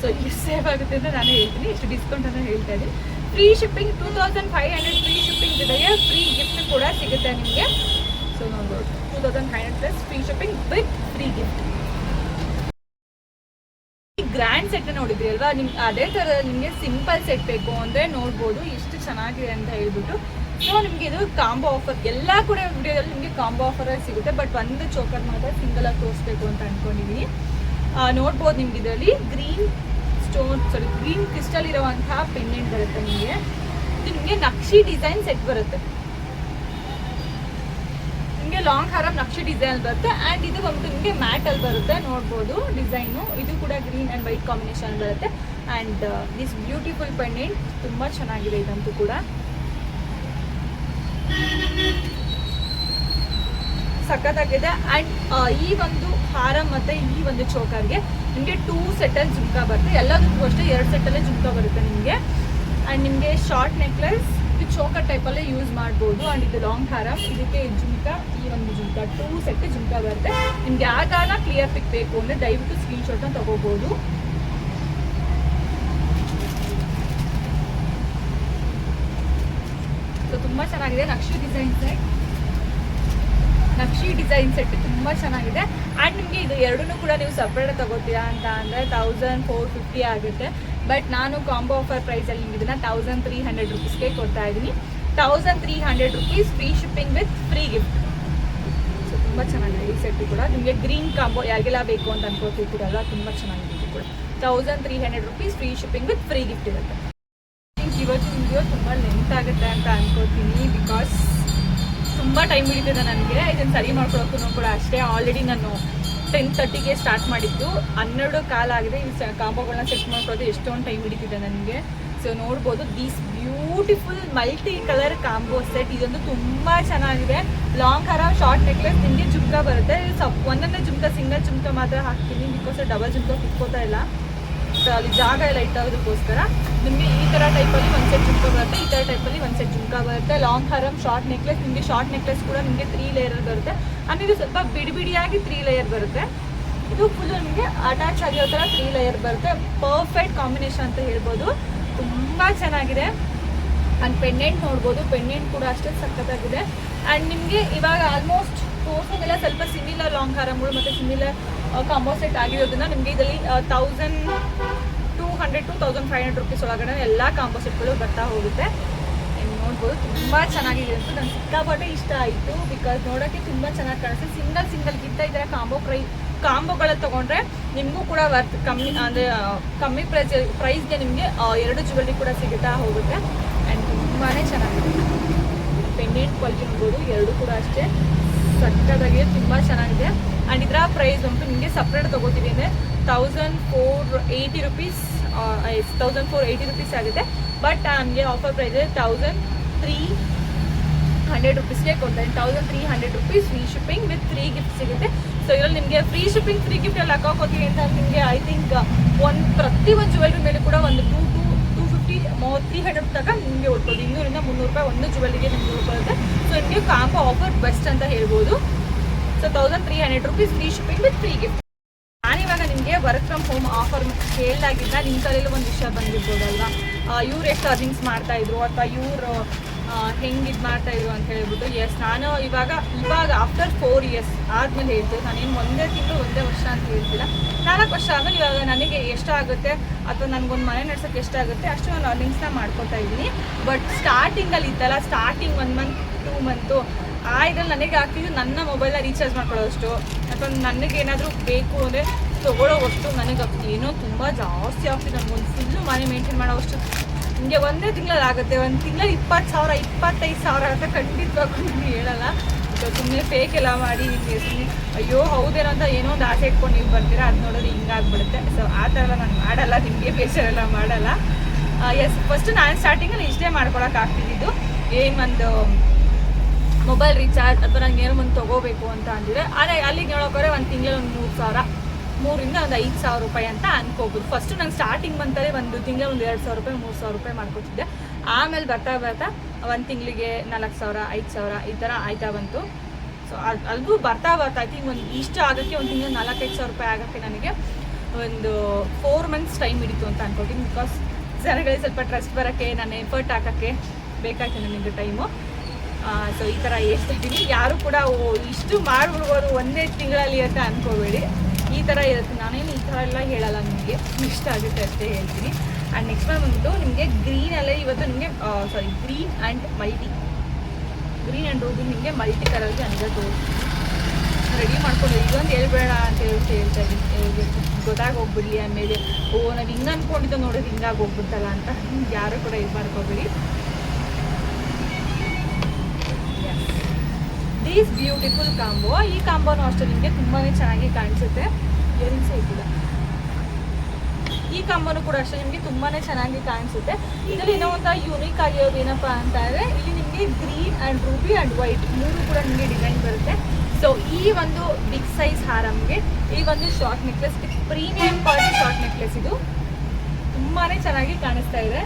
ಸೊ ಎಷ್ಟು ಸೇವ್ ಆಗುತ್ತೆ ಅಂತ ನಾನು ಹೇಳ್ತೀನಿ. ಇಷ್ಟು ಡಿಸ್ಕೌಂಟ್ ಅಂತ ಹೇಳ್ತಾ ಇದ್ದೀನಿ. Free shipping two thousand five hundred free shipping ಜೊತೆಗೆ ಫ್ರೀ ಗಿಫ್ಟ್ ಕೂಡ ಸಿಗುತ್ತೆ ನಿಮಗೆ. ಸೊ ನೋಡ್ಬೋದು. Thousand five hundred plus free shipping with free gift grand set ನೋಡಿದ್ರಿ ಅಲ್ವಾ? ನಿಮ್ ಅದೇ ಥರ ನಿಮಗೆ ಸಿಂಪಲ್ ಸೆಟ್ ಬೇಕು ಅಂದರೆ ನೋಡ್ಬೋದು. ಎಷ್ಟು ಚೆನ್ನಾಗಿದೆ ಅಂತ ಹೇಳ್ಬಿಟ್ಟು. ಸೊ ನಿಮಗೆ ಇದು ಕಾಂಬೋ ಆಫರ್ ಎಲ್ಲ ಕೂಡ ವಿಡಿಯೋದಲ್ಲಿ ನಿಮಗೆ ಕಾಂಬೋ ಆಫರ್ ಸಿಗುತ್ತೆ. ಬಟ್ ಒಂದು ಚೋಕರ್ ಮಾತ್ರ ಸಿಂಗಲ್ ಆಗಿ ತೋರಿಸ್ಬೇಕು ಅಂತ ಅನ್ಕೊಂಡಿದ್ದೀನಿ ಆ, ನೋಡ್ಬೋದು ನಿಮ್ಗೆ ಇದರಲ್ಲಿ green stone sorry green crystal ಇರುವಂತಹ ಪೆಂಡೆಂಟ್ ಬರುತ್ತೆ ನಿಮಗೆ. ನಿಮಗೆ ನಕ್ಷಿ ಡಿಸೈನ್ ಸೆಟ್ ಬರುತ್ತೆ. ನಿಮಗೆ ಲಾಂಗ್ ಹಾರ ನಕ್ಷೆ ಡಿಸೈನ್ ಬರುತ್ತೆ ಆ್ಯಂಡ್ ಇದು ಬಂದು ನಿಮಗೆ ಮ್ಯಾಟ್ ಅಲ್ಲಿ ಬರುತ್ತೆ, ನೋಡ್ಬೋದು ಡಿಸೈನು ಇದು ಕೂಡ ಗ್ರೀನ್ ಆ್ಯಂಡ್ ವೈಟ್ ಕಾಂಬಿನೇಷನ್ ಬರುತ್ತೆ. ಆ್ಯಂಡ್ ದಿಸ್ ಬ್ಯೂಟಿಫುಲ್ ಪೆಂಡೆಂಟ್ ತುಂಬ ಚೆನ್ನಾಗಿದೆ ಇದಂತೂ ಕೂಡ. ಸಖತ್ತಾಗಿದೆ. ಆ್ಯಂಡ್ ಈ ಒಂದು ಹಾರ ಮತ್ತು ಈ ಒಂದು ಚೋಕರ್ಗೆ ನಿಮಗೆ ಟೂ ಸೆಟ್ಟಲ್ಲಿ ಜುಮ್ಕಾ ಬರುತ್ತೆ. ಎಲ್ಲದಕ್ಕೂ ಅಷ್ಟೇ ಎರಡು ಸೆಟ್ಟಲ್ಲೇ ಜುಮ್ಕಾ ಬರುತ್ತೆ ನಿಮಗೆ. ಆ್ಯಂಡ್ ನಿಮಗೆ ಶಾರ್ಟ್ ನೆಕ್ಲೆಸ್ ಇದು ಚೋಕರ್ ಟೈಪಲ್ಲೇ ಯೂಸ್ ಮಾಡ್ಬೋದು ಆ್ಯಂಡ್ ಇದು ಲಾಂಗ್ ಹಾರ ಇದಕ್ಕೆ ಜುಮ್ಕಾ, ಈ ಒಂದು ಜುಮ್ಕಾ ಟೂ ಸೆಟ್ ಜುಮ್ಕಾ ಬರುತ್ತೆ. ನಿಮ್ಗೆ ಯಾವಾಗ ಕ್ಲಿಯರ್ ಪಿಕ್ ಬೇಕು ಅಂದರೆ ದಯವಿಟ್ಟು ಸ್ಕ್ರೀನ್ ಶಾಟ್ನ ತಗೋಬೋದು. ಸೊ ತುಂಬ ಚೆನ್ನಾಗಿದೆ. Nakshi design set nakshi design set ತುಂಬ ಚೆನ್ನಾಗಿದೆ. ಆ್ಯಂಡ್ ನಿಮಗೆ ಇದು ಎರಡನ್ನೂ ಕೂಡ ನೀವು ಸಪ್ರೇಟ್ ತಗೋತೀರಾ ಅಂತ ಅಂದರೆ ತೌಸಂಡ್ ಫೋರ್ ಫಿಫ್ಟಿ ಆಗುತ್ತೆ. ಬಟ್ ನಾನು ಕಾಂಬೋ ಆಫರ್ ಪ್ರೈಸಲ್ಲಿ ನಿಮ್ಗೆ ಇದನ್ನ ತೌಸಂಡ್ ತ್ರೀ ಹಂಡ್ರೆಡ್ ರುಪೀಸ್ಗೆ ಕೊಡ್ತಾ ಇದ್ದೀನಿ. Thousand three hundred rupees free shipping with free gift so ತುಂಬ ಚೆನ್ನಾಗಿದೆ. ಈ ಸೆಟ್ ಕೂಡ ನಿಮಗೆ ಗ್ರೀನ್ ಕಾಂಬೋ ಯಾರಿಗೆಲ್ಲ ಬೇಕು ಅಂತ ಅನ್ಕೋತಿರ್ತೀರಲ್ಲ ತುಂಬ ಚೆನ್ನಾಗಿದೆ ಕೂಡ. Thousand three hundred rupees free shipping with free gift ಇರುತ್ತೆ. ಇವತ್ತು ವಿಡಿಯೋ ತುಂಬ ಲೆಂತ್ ಆಗುತ್ತೆ ಅಂತ ಅನ್ಕೋತೀನಿ ಬಿಕಾಸ್ ತುಂಬ ಟೈಮ್ ಹಿಡಿತಿದೆ ನನಗೆ. ಇದನ್ನು ಸರಿ ಮಾಡ್ಕೊಳಕ್ಕೂ ಕೂಡ ಅಷ್ಟೇ. ಆಲ್ರೆಡಿ ನಾನು ಟೆನ್ ತರ್ಟಿಗೆ ಸ್ಟಾರ್ಟ್ ಮಾಡಿದ್ದು. ಹನ್ನೆರಡು ಕಾಲ ಆಗಿದೆ ಈ ಕಾಂಬೋಗಳನ್ನ ಸೆಟ್ ಮಾಡ್ಕೊಳ್ಳೋದು. ಎಷ್ಟೊಂದು ಟೈಮ್ ಹಿಡಿತಿದೆ ನನಗೆ. ಸೊ ನೋಡ್ಬೋದು these beautiful multi colour combo set ಇದೊಂದು ತುಂಬ ಚೆನ್ನಾಗಿದೆ. ಲಾಂಗ್ ಹರ ಶಾರ್ಟ್ ನೆಕ್ಲೆಸ್ ನಿಮಗೆ ಜುಮ್ಕ ಬರುತ್ತೆ. ಸಪ್ ಒಂದೊಂದೇ ಜುಮ್ಕ ಸಿಂಗಲ್ ಜುಮ್ಕ ಮಾತ್ರ ಹಾಕ್ತೀನಿ ಬಿಕಾಸ್ ಡಬಲ್ ಜುಮ್ಕ ಕುತ್ಕೋತಾ ಇಲ್ಲ. ಸೊ ಅಲ್ಲಿ ಜಾಗ ಎಲ್ಲ ಇಟ್ಟೋದಕ್ಕೋಸ್ಕರ ನಿಮಗೆ ಈ ಥರ ಟೈಪಲ್ಲಿ ಒಂದು ಸೆಟ್ ಜುಮ್ಕ ಬರುತ್ತೆ. ಈ ಥರ ಟೈಪಲ್ಲಿ ಒಂದು ಸೆಟ್ ಜುಮ್ಕ ಬರುತ್ತೆ. ಲಾಂಗ್ ಹಾರಮ್ ಶಾರ್ಟ್ ನೆಕ್ಲೆಸ್ ನಿಮಗೆ ಶಾರ್ಟ್ ನೆಕ್ಲೆಸ್ ಕೂಡ ನಿಮಗೆ ತ್ರೀ ಲೇಯರ್ ಬರುತ್ತೆ. ಆಮೇಲೆ ಇದು ಸ್ವಲ್ಪ ಬಿಡಿ ಬಿಡಿಯಾಗಿ ತ್ರೀ ಲೇಯರ್ ಬರುತ್ತೆ. ಇದು ಫುಲ್ ನಿಮಗೆ ಅಟ್ಯಾಚ್ ಆಗಿರೋ ಥರ ತ್ರೀ ಲೇಯರ್ ಬರುತ್ತೆ. ಪರ್ಫೆಕ್ಟ್ ಕಾಂಬಿನೇಷನ್ ಅಂತ ಹೇಳ್ಬೋದು. ತುಂಬ ಚೆನ್ನಾಗಿದೆ. ಆ್ಯಂಡ್ ಪೆಂಡೆಂಟ್ ನೋಡ್ಬೋದು. ಪೆಂಡೆಂಟ್ ಕೂಡ ಅಷ್ಟೇ ಸಖತ್ತಾಗಿದೆ. ಆ್ಯಂಡ್ ನಿಮಗೆ ಇವಾಗ ಆಲ್ಮೋಸ್ಟ್ ತೋರ್ಸೋದೆಲ್ಲ ಸ್ವಲ್ಪ ಸಿಮಿಲರ್ ಲಾಂಗ್ ಹಾರಮ್ಗಳು ಮತ್ತು ಸಿಮಿಲರ್ ಕಾಂಬೋ ಸೆಟ್ ಆಗಿರೋದ್ರಿಂದ ನಿಮಗೆ ಇದರಲ್ಲಿ thousand two hundred to thousand five hundred rupees ಒಳಗಡೆ ಎಲ್ಲ ಕಾಂಬೋ ಸೆಟ್ಗಳು ಬರ್ತಾ ಹೋಗುತ್ತೆ. ನೋಡ್ಬೋದು ತುಂಬ ಚೆನ್ನಾಗಿದೆ ಅಂತ ನಂಗೆ ಸಿಕ್ಕಾಪಟ್ಟೆ ಇಷ್ಟ ಆಯಿತು. ಬಿಕಾಸ್ ನೋಡೋಕ್ಕೆ ತುಂಬ ಚೆನ್ನಾಗಿ ಕಾಣಿಸುತ್ತೆ ಸಿಂಗಲ್ ಸಿಂಗಲ್ ಗಿಂತ ಇದರ ಕಾಂಬೋ ಪ್ರೈ ಕಾಂಬೋಗಳ ತೊಗೊಂಡ್ರೆ ನಿಮಗೂ ಕೂಡ ವರ್ತ್ ಕಮ್ಮಿ, ಅಂದರೆ ಕಮ್ಮಿ ಪ್ರೈಸ್ ಪ್ರೈಸ್ಗೆ ನಿಮಗೆ ಎರಡು ಜ್ಯುವೆಲ್ರಿ ಕೂಡ ಸಿಗುತ್ತಾ ಹೋಗುತ್ತೆ. ಆ್ಯಂಡ್ ತುಂಬಾ ಚೆನ್ನಾಗಿದೆ. ಪೆಂಡೆಂಟ್ ಕ್ವಾಲಿಟಿ ನೋಡ್ಬೋದು, ಎರಡು ಕೂಡ ಅಷ್ಟೇ. ಸಕ್ಕದಾಗಿ ತುಂಬ ಚೆನ್ನಾಗಿದೆ. ಆ್ಯಂಡ್ ಇದರ ಪ್ರೈಸ್ ಉಂಟು ನಿಮಗೆ ಸಪ್ರೇಟ್ ತೊಗೋತೀವಿ ಅಂದರೆ thousand four eighty rupees thousand four eighty rupees ಆಗುತ್ತೆ. ಬಟ್ ನಮಗೆ offer price thousand three hundred ರುಪೀಸ್ಗೆ ಕೊಡ್ತಾರೆ thousand three hundred rupees free shipping with free gift ಸಿಗುತ್ತೆ. ಸೊ ಇದರಲ್ಲಿ ನಿಮಗೆ ಫ್ರೀ ಶಿಪ್ಪಿಂಗ್ ಫ್ರೀ ಗಿಫ್ಟ್ ಎಲ್ಲ ಹಾಕೋತೀವಿ ಅಂತ ನಿಮಗೆ ಐ ಥಿಂಕ್ ಒಂದು ಪ್ರತಿ ಒಂದು ಜುವೆಲ್ರಿ ಮೇಲೆ ಕೂಡ ಒಂದು two to two fifty three hundred ತನಕ ನಿಮಗೆ ಉಳ್ಕೊಳ್ಳಿ ಇನ್ನೂರಿಂದ ಮುನ್ನೂರು ರೂಪಾಯಿ ಒಂದು ಜುವೆಲ್ರಿಗೆ ನಿಮಗೆ ಉಳ್ಕೊಳ್ಳುತ್ತೆ ಸೊ ನಿಮಗೆ ಕಾಂಬೋ ಆಫರ್ ಬೆಸ್ಟ್ ಅಂತ ಹೇಳ್ಬೋದು. So thousand three hundred rupees free shipping with free gift ನಾನಿವಾಗ ನಿಮಗೆ ವರ್ಕ್ ಫ್ರಮ್ ಹೋಮ್ ಆಫರ್ ಕೇಳಿದಾಗಿದ್ದ ನಿಮ್ಮ ತಲೆಯಲ್ಲಿ ಒಂದು ವಿಷಯ ಬಂದಿರ್ಬೋದಲ್ವಾ? ಇವ್ರು ಎಷ್ಟು ಅರ್ನಿಂಗ್ಸ್ ಮಾಡ್ತಾ ಇದ್ರು, ಅಥವಾ ಇವರು ಹೆಂಗೆ ಇದು ಮಾಡ್ತಾ ಇದ್ರು ಅಂತ ಹೇಳ್ಬಿಟ್ಟು ಎಸ್ ನಾನು ಇವಾಗ ಇವಾಗ ಆಫ್ಟರ್ ಫೋರ್ ಇಯರ್ಸ್ ಆದ್ಮೇಲೆ ಹೇಳ್ತೀನಿ. ನಾನೇನು ಒಂದೇ ತಿಂಗಳು ಒಂದೇ ವರ್ಷ ಅಂತ ಹೇಳ್ತಿಲ್ಲ. ನಾಲ್ಕು ವರ್ಷ ಆದ್ಮೇಲೆ ಇವಾಗ ನನಗೆ ಎಷ್ಟಾಗುತ್ತೆ? ಅಥವಾ ನನಗೊಂದು ಮನೆ ನಡ್ಸೋಕ್ಕೆ ಎಷ್ಟಾಗುತ್ತೆ? ಅಷ್ಟು ನಾನು ಅರ್ನಿಂಗ್ಸ್ನ ಮಾಡ್ಕೊತಾ ಇದ್ದೀನಿ. ಬಟ್ ಸ್ಟಾರ್ಟಿಂಗಲ್ಲಿ ಇತ್ತಲ್ಲ starting one month two month ಆ ಇದ್ರಲ್ಲಿ ನನಗೆ ಹಾಕಿದ್ದು ನನ್ನ ಮೊಬೈಲ್ನ ರೀಚಾರ್ಜ್ ಮಾಡ್ಕೊಳ್ಳೋಷ್ಟು ಅಥವಾ ನನಗೆ ಏನಾದರೂ ಬೇಕು ಅಂದರೆ ತೊಗೊಳ್ಳೋವಷ್ಟು ನನಗೆ ಆಗ್ತಿದೆ ಏನೋ ತುಂಬ ಜಾಸ್ತಿ ಆಗ್ತಿದೆ. ನನಗೊಂದು ಫುಲ್ಲು ಮನೆ ಮೇಂಟೈನ್ ಮಾಡೋವಷ್ಟು. ನಿಮಗೆ ಒಂದೇ ತಿಂಗಳಲ್ಲಿ ಆಗುತ್ತೆ ಒಂದು ತಿಂಗಳು ಇಪ್ಪತ್ತು ಸಾವಿರ, ಇಪ್ಪತ್ತೈದು ಸಾವಿರ ಅಂತ ಖಂಡಿತವಾಗೂ ನಿಮ್ಗೆ ಹೇಳಲ್ಲ. ಸುಮ್ಮನೆ ಫೇಕ್ ಎಲ್ಲ ಮಾಡಿ ಸುಮ್ಮನೆ ಅಯ್ಯೋ ಹೌದೇನೋ ಅಂತ ಏನೋ ಒಂದು ಆಸೆ ಇಟ್ಕೊಂಡು ನೀವು ಬರ್ತೀರಾ? ಅದು ನೋಡೋದು ಹಿಂಗಾಗ್ಬಿಡುತ್ತೆ ಸೊ ಆ ಥರ ಎಲ್ಲ ನಾನು ಮಾಡಲ್ಲ, ನಿಮಗೆ ಬೇಜಾರೆಲ್ಲ ಮಾಡಲ್ಲ. ಎಸ್ ಫಸ್ಟ್ ನಾನು ಸ್ಟಾರ್ಟಿಂಗಲ್ಲಿ ಇಷ್ಟೇ ಮಾಡ್ಕೊಳಕ್ಕೆ ಆಗ್ತಿದ್ದು ಏನು ಒಂದು ಮೊಬೈಲ್ ರೀಚಾರ್ಜ್ ಅಥವಾ ನಂಗೆ ಏನೋ ಒಂದು ತೊಗೋಬೇಕು ಅಂತ ಅಂದಿದ್ರೆ ಆದರೆ ಅಲ್ಲಿಗೆ ನೋಡೋಕೆ ಒಂದು ತಿಂಗಳಲ್ಲಿ ಒಂದು ಮೂರು ಸಾವಿರ. ಮೂರಿಂದ ಒಂದು ಐದು ಸಾವಿರ ರೂಪಾಯಿ ಅಂತ ಅನ್ಕೋಬೋದು. ಫಸ್ಟ್ ನಂಗೆ ಸ್ಟಾರ್ಟಿಂಗ್ ಬಂತಾರೆ ಒಂದು ತಿಂಗಳ ಒಂದು ಎರಡು ಸಾವಿರ ರೂಪಾಯಿ, ಮೂರು ಸಾವಿರ ರೂಪಾಯಿ ಮಾಡ್ಕೊತಿದ್ದೆ. ಆಮೇಲೆ ಬರ್ತಾ ಬರ್ತಾ ಒಂದು ತಿಂಗಳಿಗೆ ನಾಲ್ಕು ಸಾವಿರ, ಐದು ಸಾವಿರ ಈ ಥರ ಆಯ್ತಾ ಬಂತು. ಸೊ ಅದು ಅದು ಬರ್ತಾ ಬರ್ತಾ ಐ ಥಿಂಕ್ ಒಂದು ಇಷ್ಟ ಆಗೋಕ್ಕೆ ಒಂದು ತಿಂಗಳು ನಾಲ್ಕೈದು ಸಾವಿರ ರೂಪಾಯಿ ಆಗೋಕ್ಕೆ ನನಗೆ ಒಂದು ಫೋರ್ ಮಂತ್ಸ್ ಟೈಮ್ ಹಿಡಿತು ಅಂತ ಅನ್ಕೋತೀನಿ. ಬಿಕಾಸ್ ಜನಗಳಿಗೆ ಸ್ವಲ್ಪ ಟ್ರಸ್ಟ್ ಬರೋಕ್ಕೆ ನಾನು ಎಫರ್ಟ್ ಹಾಕೋಕ್ಕೆ ಬೇಕಾಯ್ತು ನನಗೆ ಟೈಮು ಸೊ ಈ ಥರ ಹೇಳ್ತಿದ್ದೀನಿ ಯಾರು ಕೂಡ ಇಷ್ಟು ಮಾಡಿಬಿಡ್ಬೋದು ಒಂದೇ ತಿಂಗಳಲ್ಲಿ ಅಂತ ಅನ್ಕೋಬೇಡಿ. ಥರ ಇರುತ್ತೆ. ನಾನೇನು ಈ ಥರ ಎಲ್ಲ ಹೇಳಲ್ಲ, ನಿಮಗೆ ಇಷ್ಟ ಆಗುತ್ತೆ ಅಂತ ಹೇಳ್ತೀನಿ. ಆ್ಯಂಡ್ ನೆಕ್ಸ್ಟ್ ಬಂದ್ಬಿಟ್ಟು ನಿಮಗೆ ಗ್ರೀನಲ್ಲೇ ಇವತ್ತು ನಿಮಗೆ sorry green and multi green and rose ನಿಮಗೆ ಮಲ್ಟಿ ಕಲರ್ಗೆ ಅಂದರೆ ತೋರಿಸ್ತೀನಿ. ರೆಡಿ ಮಾಡ್ಕೊಂಡು ಇದೊಂದು ಹೇಳ್ಬೇಡ ಅಂತ ಹೇಳ್ತಾ ಹೇಳ್ತಾ ಇದ್ದೀನಿ. ಗೊತ್ತಾಗೋಗ್ಬಿಡ್ಲಿ ಆಮೇಲೆ. ಓ ನಾವು ಹಿಂಗೆ ಅಂದ್ಕೊಂಡಿದ್ದು ನೋಡೋದು ಹಿಂಗಾಗಿ ಹೋಗ್ಬಿಡ್ತಲ್ಲ ಅಂತ. ಯಾರು ಕೂಡ ಇದು ಮಾಡ್ಕೋಬೇಡಿ ದೀಸ್ ಬ್ಯೂಟಿಫುಲ್ ಕಾಂಬೋ ಈ ಕಾಂಬೋನು ಅಷ್ಟೇ ನಿಮಗೆ ತುಂಬಾ ಚೆನ್ನಾಗಿ ಕಾಣಿಸುತ್ತೆ. ಇಯರಿಂಗ್ಸ್ ಈ ಕಂಬನು ಕೂಡ ಅಷ್ಟೇ, ನಿಮಗೆ ತುಂಬಾನೇ ಚೆನ್ನಾಗಿ ಕಾಣಿಸುತ್ತೆ. ಇದರಲ್ಲಿ ಏನೋ ಒಂಥರ ಯೂನಿಕ್ ಆಗಿರೋದು ಏನಪ್ಪಾ ಅಂತ ಅಂದ್ರೆ, ಇಲ್ಲಿ ನಿಮಗೆ green and ruby and white ಮೂರು ಕೂಡ ನಿಮಗೆ ಡಿಸೈನ್ ಬರುತ್ತೆ. ಸೊ ಈ ಒಂದು ಬಿಗ್ ಸೈಜ್ ಹಾರಮ್ಗೆ ಈ ಒಂದು short necklace premium quality short necklace ಇದು. ತುಂಬಾನೇ ಚೆನ್ನಾಗಿ ಕಾಣಿಸ್ತಾ ಇದೆ.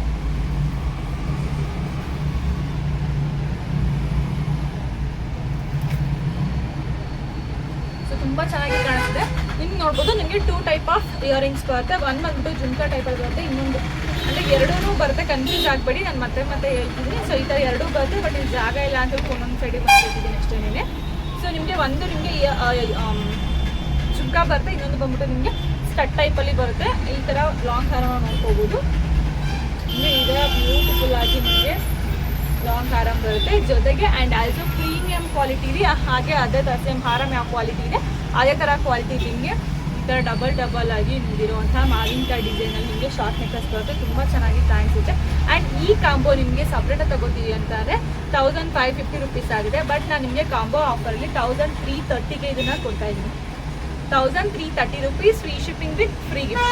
ಸೊ ತುಂಬ ಚೆನ್ನಾಗಿ ಕಾಣಿಸುತ್ತೆ ನಿಮ್ಗೆ ನೋಡ್ಬೋದು. ನಿಮಗೆ ಟೂ ಟೈಪ್ ಆಫ್ ಇಯರಿಂಗ್ಸ್ ಬರುತ್ತೆ. ಒನ್ ಬಂದ್ಬಿಟ್ಟು ಜುಮ್ಕಾ ಟೈಪಲ್ಲಿ ಬರುತ್ತೆ, ಇನ್ನೊಂದು. ಅಂದರೆ ಎರಡೂ ಬರುತ್ತೆ ಕನ್ಫ್ಯೂಸ್ ಆಗಬೇಡಿ. ನಾನು ಮತ್ತೆ ಮತ್ತೆ ಹೇಳ್ತಿದ್ದೀನಿ ಸೊ ಈ ಥರ ಎರಡೂ ಬರುತ್ತೆ ಬಟ್ ಇಲ್ಲಿ ಜಾಗ ಇಲ್ಲ ಅಂತ ಒಂದೊಂದು ಸೈಡಿಗೆ ಬಂದಿದ್ದೀನಿ ಅಷ್ಟೇನೆ ಸೊ ನಿಮಗೆ ಒಂದು ನಿಮಗೆ ಜುಮ್ಕಾ ಬರುತ್ತೆ, ಇನ್ನೊಂದು ಬಂದ್ಬಿಟ್ಟು ನಿಮಗೆ ಸ್ಟಟ್ ಟೈಪಲ್ಲಿ ಬರುತ್ತೆ. ಈ ಥರ ಲಾಂಗ್ ಹಾರ ನೋಡ್ಕೋಬೋದು. ಅಂದರೆ ಇದರ ಬ್ಯೂಟಿಫುಲ್ ಆಗಿ ನಿಮಗೆ ಲಾಂಗ್ ಆರಾಮ್ ಬರುತ್ತೆ. ಜೊತೆಗೆ ಆ್ಯಂಡ್ ಆಲ್ಸೋ ಪ್ರೀಮಿಯಂ ಕ್ವಾಲಿಟಿ ಇದೆ. ಹಾಗೆ ಅದೇ ಥರ ಸೇಮ್ ಹಾರಂ ಯಾವ ಕ್ವಾಲಿಟಿ ಇದೆ. ಅದೇ ಥರ ಕ್ವಾಲಿಟಿ ನಿಮಗೆ ಈ ಥರ ಡಬಲ್ ಡಬಲ್ ಆಗಿ ನಿಂತಿರುವಂಥ ಮಾವಿನಕಾಯಿ ಡಿಸೈನಲ್ಲಿ ನಿಮಗೆ ಶಾರ್ಟ್ ನೆಕ್ಲೆಸ್ ಬರುತ್ತೆ. ತುಂಬ ಚೆನ್ನಾಗಿ ಕಾಣಿಸುತ್ತೆ. ಆ್ಯಂಡ್ ಈ ಕಾಂಬೋ ನಿಮಗೆ ಸಪ್ರೇಟಾಗಿ ತಗೋತೀವಿ ಅಂತಂದರೆ ತೌಸಂಡ್ ಫೈವ್ ಫಿಫ್ಟಿ ರುಪೀಸ್ ಆಗಿದೆ. ಬಟ್ ನಾನು ನಿಮಗೆ ಕಾಂಬೋ ಆಫರಲ್ಲಿ ತೌಸಂಡ್ ತ್ರೀ ತರ್ಟಿಗೆ ಇದನ್ನು ಕೊಡ್ತಾ ಇದ್ದೀನಿ. Thousand three thirty rupees free shipping with free gift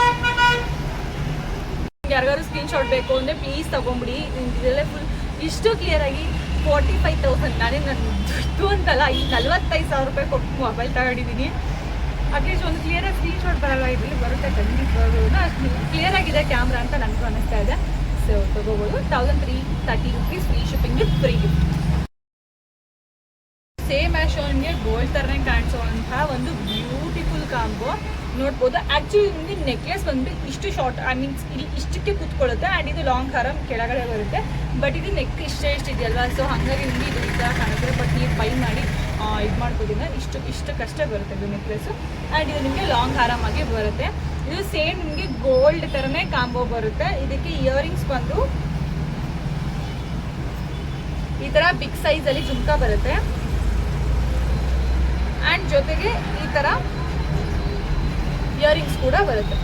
screenshot ಬೇಕು ಅಂದರೆ ಪ್ಲೀಸ್ ತೊಗೊಂಬಿಡಿ. ಇದೆಲ್ಲ ಫುಲ್ ಇಷ್ಟು ಕ್ಲಿಯರಾಗಿ ಫೋರ್ಟಿ ಫೈವ್ ತೌಸಂಡ್ ನಾನೇ ನನ್ನ ದುಡ್ಡು ಅಂತಲ್ಲ, ಈ ನಲ್ವತ್ತೈದು ಸಾವಿರ ರೂಪಾಯಿ ಕೊಟ್ಟು ಮೊಬೈಲ್ ತಗೊಂಡಿದ್ದೀನಿ. ಅಟ್ಲೀಸ್ಟ್ ಒಂದು ಕ್ಲಿಯರಾಗಿ ಸ್ಕ್ರೀನ್ ಶಾಟ್ ಬರಲ್ಲ, ಇದರಲ್ಲಿ ಬರುತ್ತೆ ಖಂಡಿತವಾಗ್ಲೂ ಅಷ್ಟು ಕ್ಲಿಯರ್ ಆಗಿದೆ ಕ್ಯಾಮ್ರಾ ಅಂತ ನನಗೂ ಅನಿಸ್ತಾ ಇದೆ. ಸೊ ತಗೋಬೋದು. Thousand three thirty rupees free shipping free gift same ಆ್ಯಶೋನ್ಗೆ gold ಥರನೇ ಕಾಣಿಸುವಂತಹ ಒಂದು ಬ್ಯೂಟಿಫುಲ್ ಕಾಂಬೋ ನೋಡ್ಬೋದು ಆಕ್ಚುಲಿ ನಿಮಗೆ ನೆಕ್ಲೆಸ್ ಬಂದ್ಬಿಟ್ಟು ಇಷ್ಟು ಶಾರ್ಟ್ ಐ ಮೀನ್ಸ್ ಇಲ್ಲಿ ಇಷ್ಟಕ್ಕೆ ಕೂತ್ಕೊಳ್ಳುತ್ತೆ? ಆ್ಯಂಡ್ ಇದು ಲಾಂಗ್ ಹಾರಮ್ ಕೆಳಗಡೆ ಬರುತ್ತೆ. ಬಟ್ ಇದು ನೆಕ್ ಇಷ್ಟೇ ಎಷ್ಟು ಇದೆಯಲ್ವಾ? ಸೊ ಹಾಗಾಗಿ ನಿಮಗೆ ಇದು ಇದ್ದ ಕಾಣುತ್ತೆ. ಬಟ್ ನೀವು ಬೈ ಮಾಡಿ ಇದು ಮಾಡ್ಕೋದಿಲ್ಲ ಇಷ್ಟು ಇಷ್ಟು ಕಷ್ಟ ಬರುತ್ತೆ ಇದು ನೆಕ್ಲೆಸ್ಸು ಆ್ಯಂಡ್ ಇದು ನಿಮಗೆ ಲಾಂಗ್ ಹಾರಮಾಗಿ ಬರುತ್ತೆ. ಇದು ಸೇಮ್ ನಿಮಗೆ ಗೋಲ್ಡ್ ಥರನೇ ಕಾಂಬೋ ಬರುತ್ತೆ. ಇದಕ್ಕೆ ಇಯರಿಂಗ್ಸ್ ಬಂದು ಈ ಥರ ಬಿಗ್ ಸೈಜಲ್ಲಿ ಜುಮ್ಕಾ ಬರುತ್ತೆ. ಆ್ಯಂಡ್ ಜೊತೆಗೆ ಈ ಥರ ಇಯರಿಂಗ್ಸ್ ಕೂಡ ಬರುತ್ತೆ.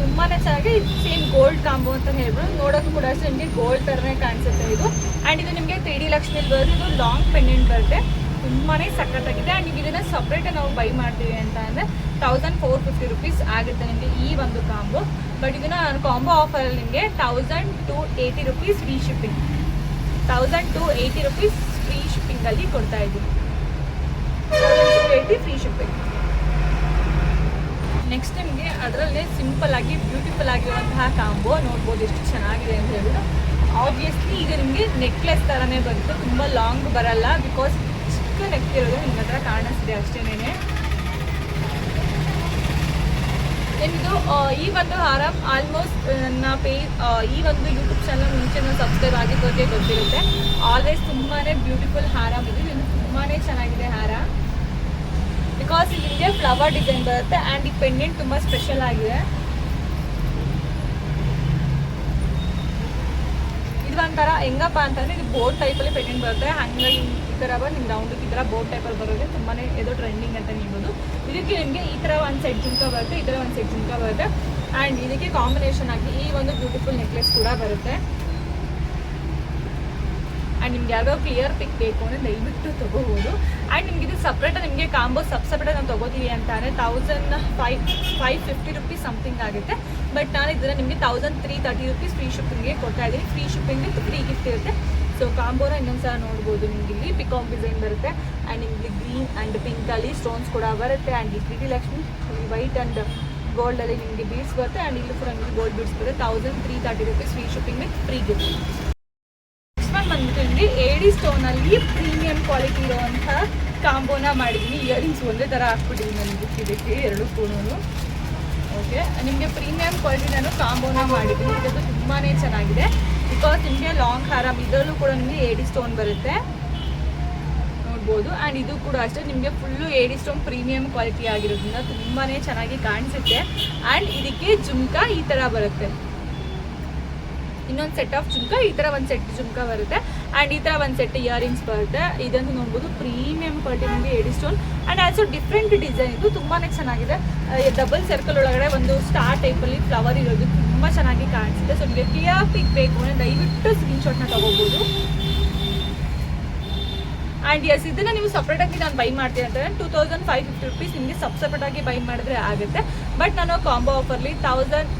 ತುಂಬಾ ಚೆನ್ನಾಗಿ ಸೇಮ್ ಗೋಲ್ಡ್ ಕಾಂಬೋ ಅಂತ ಹೇಳ್ಬೋದು. ನೋಡೋದು ಕೂಡ ಅಷ್ಟೇ ನಿಮಗೆ ಗೋಲ್ಡ್ ಥರನೇ ಕಾಣಿಸುತ್ತೆ ಇದು. ಆ್ಯಂಡ್ ಇದು ನಿಮಗೆ ತ್ರೀ ಡಿ ಲಕ್ಷದಲ್ಲಿ ಬರುತ್ತೆ ಇದು ಲಾಂಗ್ ಪೆಂಡೆಂಟ್ ಬರುತ್ತೆ. ತುಂಬಾ ಸಖತ್ತಾಗಿದೆ. ಆ್ಯಂಡ್ ನಿಮಗೆ ಇದನ್ನು ಸಪ್ರೇಟಾಗಿ ನಾವು ಬೈ ಮಾಡ್ತೀವಿ ಅಂತ ಅಂದರೆ ತೌಸಂಡ್ ಫೋರ್ ಫಿಫ್ಟಿ ರುಪೀಸ್ ಆಗುತ್ತೆ ನಿಮಗೆ ಈ ಒಂದು ಕಾಂಬೋ ಬಟ್ ಇದನ್ನು ನಾನು ಕಾಂಬೋ ಆಫರಲ್ಲಿ ನಿಮಗೆ thousand two eighty rupees free shipping thousand two eighty rupees free ಶಿಪ್ಪಿಂಗಲ್ಲಿ ಕೊಡ್ತಾ ಇದ್ದೀನಿ ಏಯ್ಟಿ ಫ್ರೀ ಶಿಪ್ಪಿಂಗ್ ನೆಕ್ಸ್ಟ್ ನಿಮಗೆ ಅದರಲ್ಲೇ ಸಿಂಪಲ್ ಆಗಿ ಬ್ಯೂಟಿಫುಲ್ ಆಗಿರುವಂತಹ ಕಾಂಬೋ ನೋಡ್ಬೋದು ಎಷ್ಟು ಚೆನ್ನಾಗಿದೆ ಅಂತ ಹೇಳಿದ್ರು. ಆಬ್ವಿಯಸ್ಲಿ ಈಗ ನಿಮಗೆ ನೆಕ್ಲೆಸ್ ಥರನೇ ಬಂತು, ತುಂಬ ಲಾಂಗ್ ಬರಲ್ಲ ಬಿಕಾಸ್ ಚಿಕ್ಕ ನೆಕ್ ಇರೋದು ನಿಮ್ಮ ಹತ್ರ ಕಾಣಿಸ್ತಿದೆ ಅಷ್ಟೇನೆ ನಿಮ್ಮದು ಈ ಒಂದು ಹಾರ ಆಲ್ಮೋಸ್ಟ್ ನನ್ನ ಪೇ ಈ ಒಂದು ಯೂಟ್ಯೂಬ್ ಚಾನಲ್ ಮುಂಚೆ ನಾನು ಸಬ್ಸ್ಕ್ರೈಬ್ ಆಗಿದ್ದಕ್ಕೆ ಗೊತ್ತಿರುತ್ತೆ. ಆಲ್ವೇಸ್ ತುಂಬಾ ಬ್ಯೂಟಿಫುಲ್ ಹಾರ ಇದು ಇದು ತುಂಬಾ ಚೆನ್ನಾಗಿದೆ ಹಾರ. ಬಿಕಾಸ್ ನಿಮಗೆ ಫ್ಲವರ್ ಡಿಸೈನ್ ಬರುತ್ತೆ ಆ್ಯಂಡ್ ಈ ಪೆಂಡೆಂಟ್ ತುಂಬ ಸ್ಪೆಷಲ್ ಆಗಿದೆ. ಇದು ಒಂಥರ ಹೆಂಗಪ್ಪ ಅಂತಂದ್ರೆ ಇದು ಬೋಟ್ ಟೈಪಲ್ಲಿ ಪೆಂಡೆಂಟ್ ಬರುತ್ತೆ. ಹಾಗಾಗಿ ಈ ಥರ ಬಂದು ನಿಮ್ಗೆ ರೌಂಡ್ ಈ ಥರ ಬೋಟ್ ಟೈಪಲ್ಲಿ ಬರೋದು ತುಂಬಾ ಇದು ಟ್ರೆಂಡಿಂಗ್ ಅಂತ ಹೇಳ್ಬೋದು. ಇದಕ್ಕೆ ನಿಮಗೆ ಈ ಥರ ಒಂದು ಸೆಟ್ ಜುಮ್ಕ ಬರುತ್ತೆ, ಈ ಥರ ಒಂದು ಸೆಟ್ ಜುಮ್ಕ ಬರುತ್ತೆ. ಆ್ಯಂಡ್ ಇದಕ್ಕೆ ಕಾಂಬಿನೇಷನ್ ಆಗಿ ಈ ಒಂದು ಬ್ಯೂಟಿಫುಲ್ ನೆಕ್ಲೆಸ್ ಕೂಡ ಬರುತ್ತೆ. ಆ್ಯಂಡ್ ನಿಮ್ಗೆ ಯಾವುದೋ ಕ್ಲಿಯರ್ ಪಿಕ್ ಬೇಕು ಅಂದರೆ ದಯವಿಟ್ಟು ತೊಗೋಬೋದು. ಆ್ಯಂಡ್ ನಿಮ್ಗೆ ಇದು ಸಪ್ರೇಟಾಗಿ ನಿಮಗೆ ಕಾಂಬೋ ಸಬ್ ಸಪ್ರೇಟಾಗಿ ನಾವು ತೊಗೋತೀವಿ ಅಂತ ಅಂದರೆ thousand five five fifty rupees something ಆಗುತ್ತೆ. ಬಟ್ ನಾನು ಇದನ್ನು ನಿಮಗೆ thousand three thirty rupees free ಶಿಪ್ಪಿಂಗ್ಗೆ ಕೊಡ್ತಾ ಇದ್ದೀನಿ. Free shipping with free gift ಇರುತ್ತೆ. ಸೊ ಕಾಂಬೋನ ಇನ್ನೊಂದು ಸಲ ನೋಡ್ಬೋದು ನಿಮ್ಗೆ ಇಲ್ಲಿ. ಪಿಕಾಮ್ ಡಿಸೈನ್ ಬರುತ್ತೆ. ಆ್ಯಂಡ್ ನಿಮಗೆ ಗ್ರೀನ್ ಆ್ಯಂಡ್ ಪಿಂಕಲ್ಲಿ ಸ್ಟೋನ್ಸ್ ಕೂಡ ಬರುತ್ತೆ. ಆ್ಯಂಡ್ ಈ ತ್ರೀ ಲಕ್ಷ್ಮಿ ವೈಟ್ ಆ್ಯಂಡ್ ಗೋಲ್ಡಲ್ಲಿ ನಿಮಗೆ ಬೀಡ್ಸ್ ಬರುತ್ತೆ. ಆ್ಯಂಡ್ ಇಲ್ಲಿ ಕೂಡ ನಿಮಗೆ ಗೋಲ್ಡ್ ಬೀಡ್ಸ್ ಬರುತ್ತೆ. Thousand three thirty rupees free shipping with free gift ನಿಮಗೆ ಸ್ಟೋನ್ ಸ್ಟೋನಲ್ಲಿ ಪ್ರೀಮಿಯಂ ಕ್ವಾಲಿಟಿ ಇರೋವಂಥ ಕಾಂಬೋನ ಮಾಡಿದ್ದೀನಿ ಇಯರಿಂಗ್ಸ್ ಒಂದೇ ಥರ ಹಾಕ್ಬಿಟ್ಟಿದ್ದೀನಿ ನನಗೆ. ಇದಕ್ಕೆ ಎರಡು ಕೂಡೂ ಓಕೆ ನಿಮಗೆ ಪ್ರೀಮಿಯಂ ಕ್ವಾಲಿಟಿ ನಾನು ಕಾಂಬೋನ ಮಾಡಿದ್ದೀನಿ ಇದು ತುಂಬಾ ಚೆನ್ನಾಗಿದೆ. ಬಿಕಾಸ್ ನಿಮಗೆ ಲಾಂಗ್ ಹಾರ ಇದರಲ್ಲೂ ಕೂಡ ನಿಮಗೆ ಏಡಿ ಸ್ಟೋನ್ ಬರುತ್ತೆ. ನೋಡ್ಬೋದು. ಆ್ಯಂಡ್ ಇದು ಕೂಡ ಅಷ್ಟೇ. ನಿಮಗೆ ಫುಲ್ಲು ಏಡಿ ಸ್ಟೋನ್ ಪ್ರೀಮಿಯಂ ಕ್ವಾಲಿಟಿ ಆಗಿರೋದ್ರಿಂದ ತುಂಬಾ ಚೆನ್ನಾಗಿ ಕಾಣಿಸುತ್ತೆ. ಆ್ಯಂಡ್ ಇದಕ್ಕೆ ಜುಮ್ಕಾ ಈ ಥರ ಬರುತ್ತೆ. ಇನ್ನೊಂದು ಸೆಟ್ ಆಫ್ ಜುಮ್ಕ, ಈ ಥರ ಒಂದು ಸೆಟ್ ಜುಮ್ಕ ಬರುತ್ತೆ. ಆ್ಯಂಡ್ ಈ ಥರ ಒಂದು ಸೆಟ್ ಇಯರಿಂಗ್ಸ್ ಬರುತ್ತೆ. ಇದಂತೂ ನೋಡ್ಬೋದು premium quality AD stone and also different design ಇದು ತುಂಬಾ ಚೆನ್ನಾಗಿದೆ. ಡಬಲ್ ಸರ್ಕಲ್ ಒಳಗಡೆ ಒಂದು ಸ್ಟಾರ್ ಟೈಪಲ್ಲಿ ಫ್ಲವರ್ ಇರೋದು ತುಂಬ ಚೆನ್ನಾಗಿ ಕಾಣಿಸುತ್ತೆ. ಸೊ ನಿಮಗೆ ಕ್ಲಿಯರ್ ಪಿಕ್ ಬೇಕು ಅಂದರೆ ದಯವಿಟ್ಟು ಸ್ಕ್ರೀನ್ಶಾಟ್ನ ತೊಗೋಬೋದು. ಆ್ಯಂಡ್ ಎಸ್ ಇದನ್ನು ನೀವು ಸಪ್ರೇಟಾಗಿ ನಾನು ಬೈ ಮಾಡ್ತೀನಿ ಅಂತಂದರೆ two thousand five fifty rupees ನಿಮಗೆ ಸಪ್ ಸಪ್ರೇಟಾಗಿ ಬೈ ಮಾಡಿದ್ರೆ ಆಗುತ್ತೆ. ಬಟ್ ನಾನು ಕಾಂಬೋ ಆಫರ್ಲಿ ತೌಸಂಡ್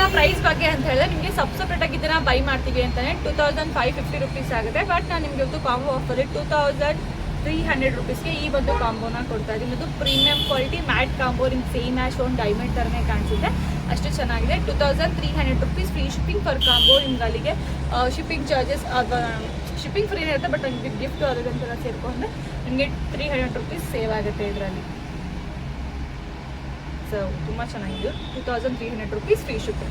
ಇನ್ನು ಪ್ರೈಸ್ ಬಗ್ಗೆ ಅಂತ ಹೇಳಿದ್ರೆ ನಿಮಗೆ ಸಬ್ ಸಪ್ರೇಟ್ ಆಗಿ ಇದನ್ನ ಬೈ ಮಾಡ್ತೀವಿ ಅಂತಾನೆ two thousand five fifty rupees ಆಗುತ್ತೆ. ಬಟ್ ನಾನು ನಿಮಗೆ ಇವತ್ತು combo offer two thousand three hundred ರುಪೀಸ್ಗೆ ಈ ಒಂದು ಕಾಂಬೋನ ಕೊಡ್ತಾ ಇದ್ದೀನಿ. ಇದು ಪ್ರೀಮಿಯಂ ಕ್ವಾಲಿಟಿ ಮ್ಯಾಟ್ ಕಾಂಬೋ ನಿಮ್ಗೆ ಸೇಮ್ ಆ್ಯಶ್ ಓನ್ ಡೈಮಂಡ್ ಥರನೇ ಕಾಣಿಸುತ್ತೆ. ಅಷ್ಟು ಚೆನ್ನಾಗಿದೆ. Two thousand three hundred rupees free shipping for combo ನಿಮ್ಗೆ ಅಲ್ಲಿಗೆ ಶಿಪ್ಪಿಂಗ್ ಚಾರ್ಜಸ್ ಶಿಪ್ಪಿಂಗ್ ಫ್ರೀ ಇರುತ್ತೆ ಬಟ್ ನಿಮಗೆ ಗಿಫ್ಟ್ ಅದರಂತೆಲ್ಲ ಸೇರ್ಕೊಂಡ್ರೆ ನಿಮಗೆ ತ್ರೀ ಹಂಡ್ರೆಡ್ ರುಪೀಸ್ ಸೇವ್ ಆಗುತ್ತೆ ಇದರಲ್ಲಿ. ತುಂಬ ಚೆನ್ನಾಗಿದೆ. Two thousand three hundred rupees free shipping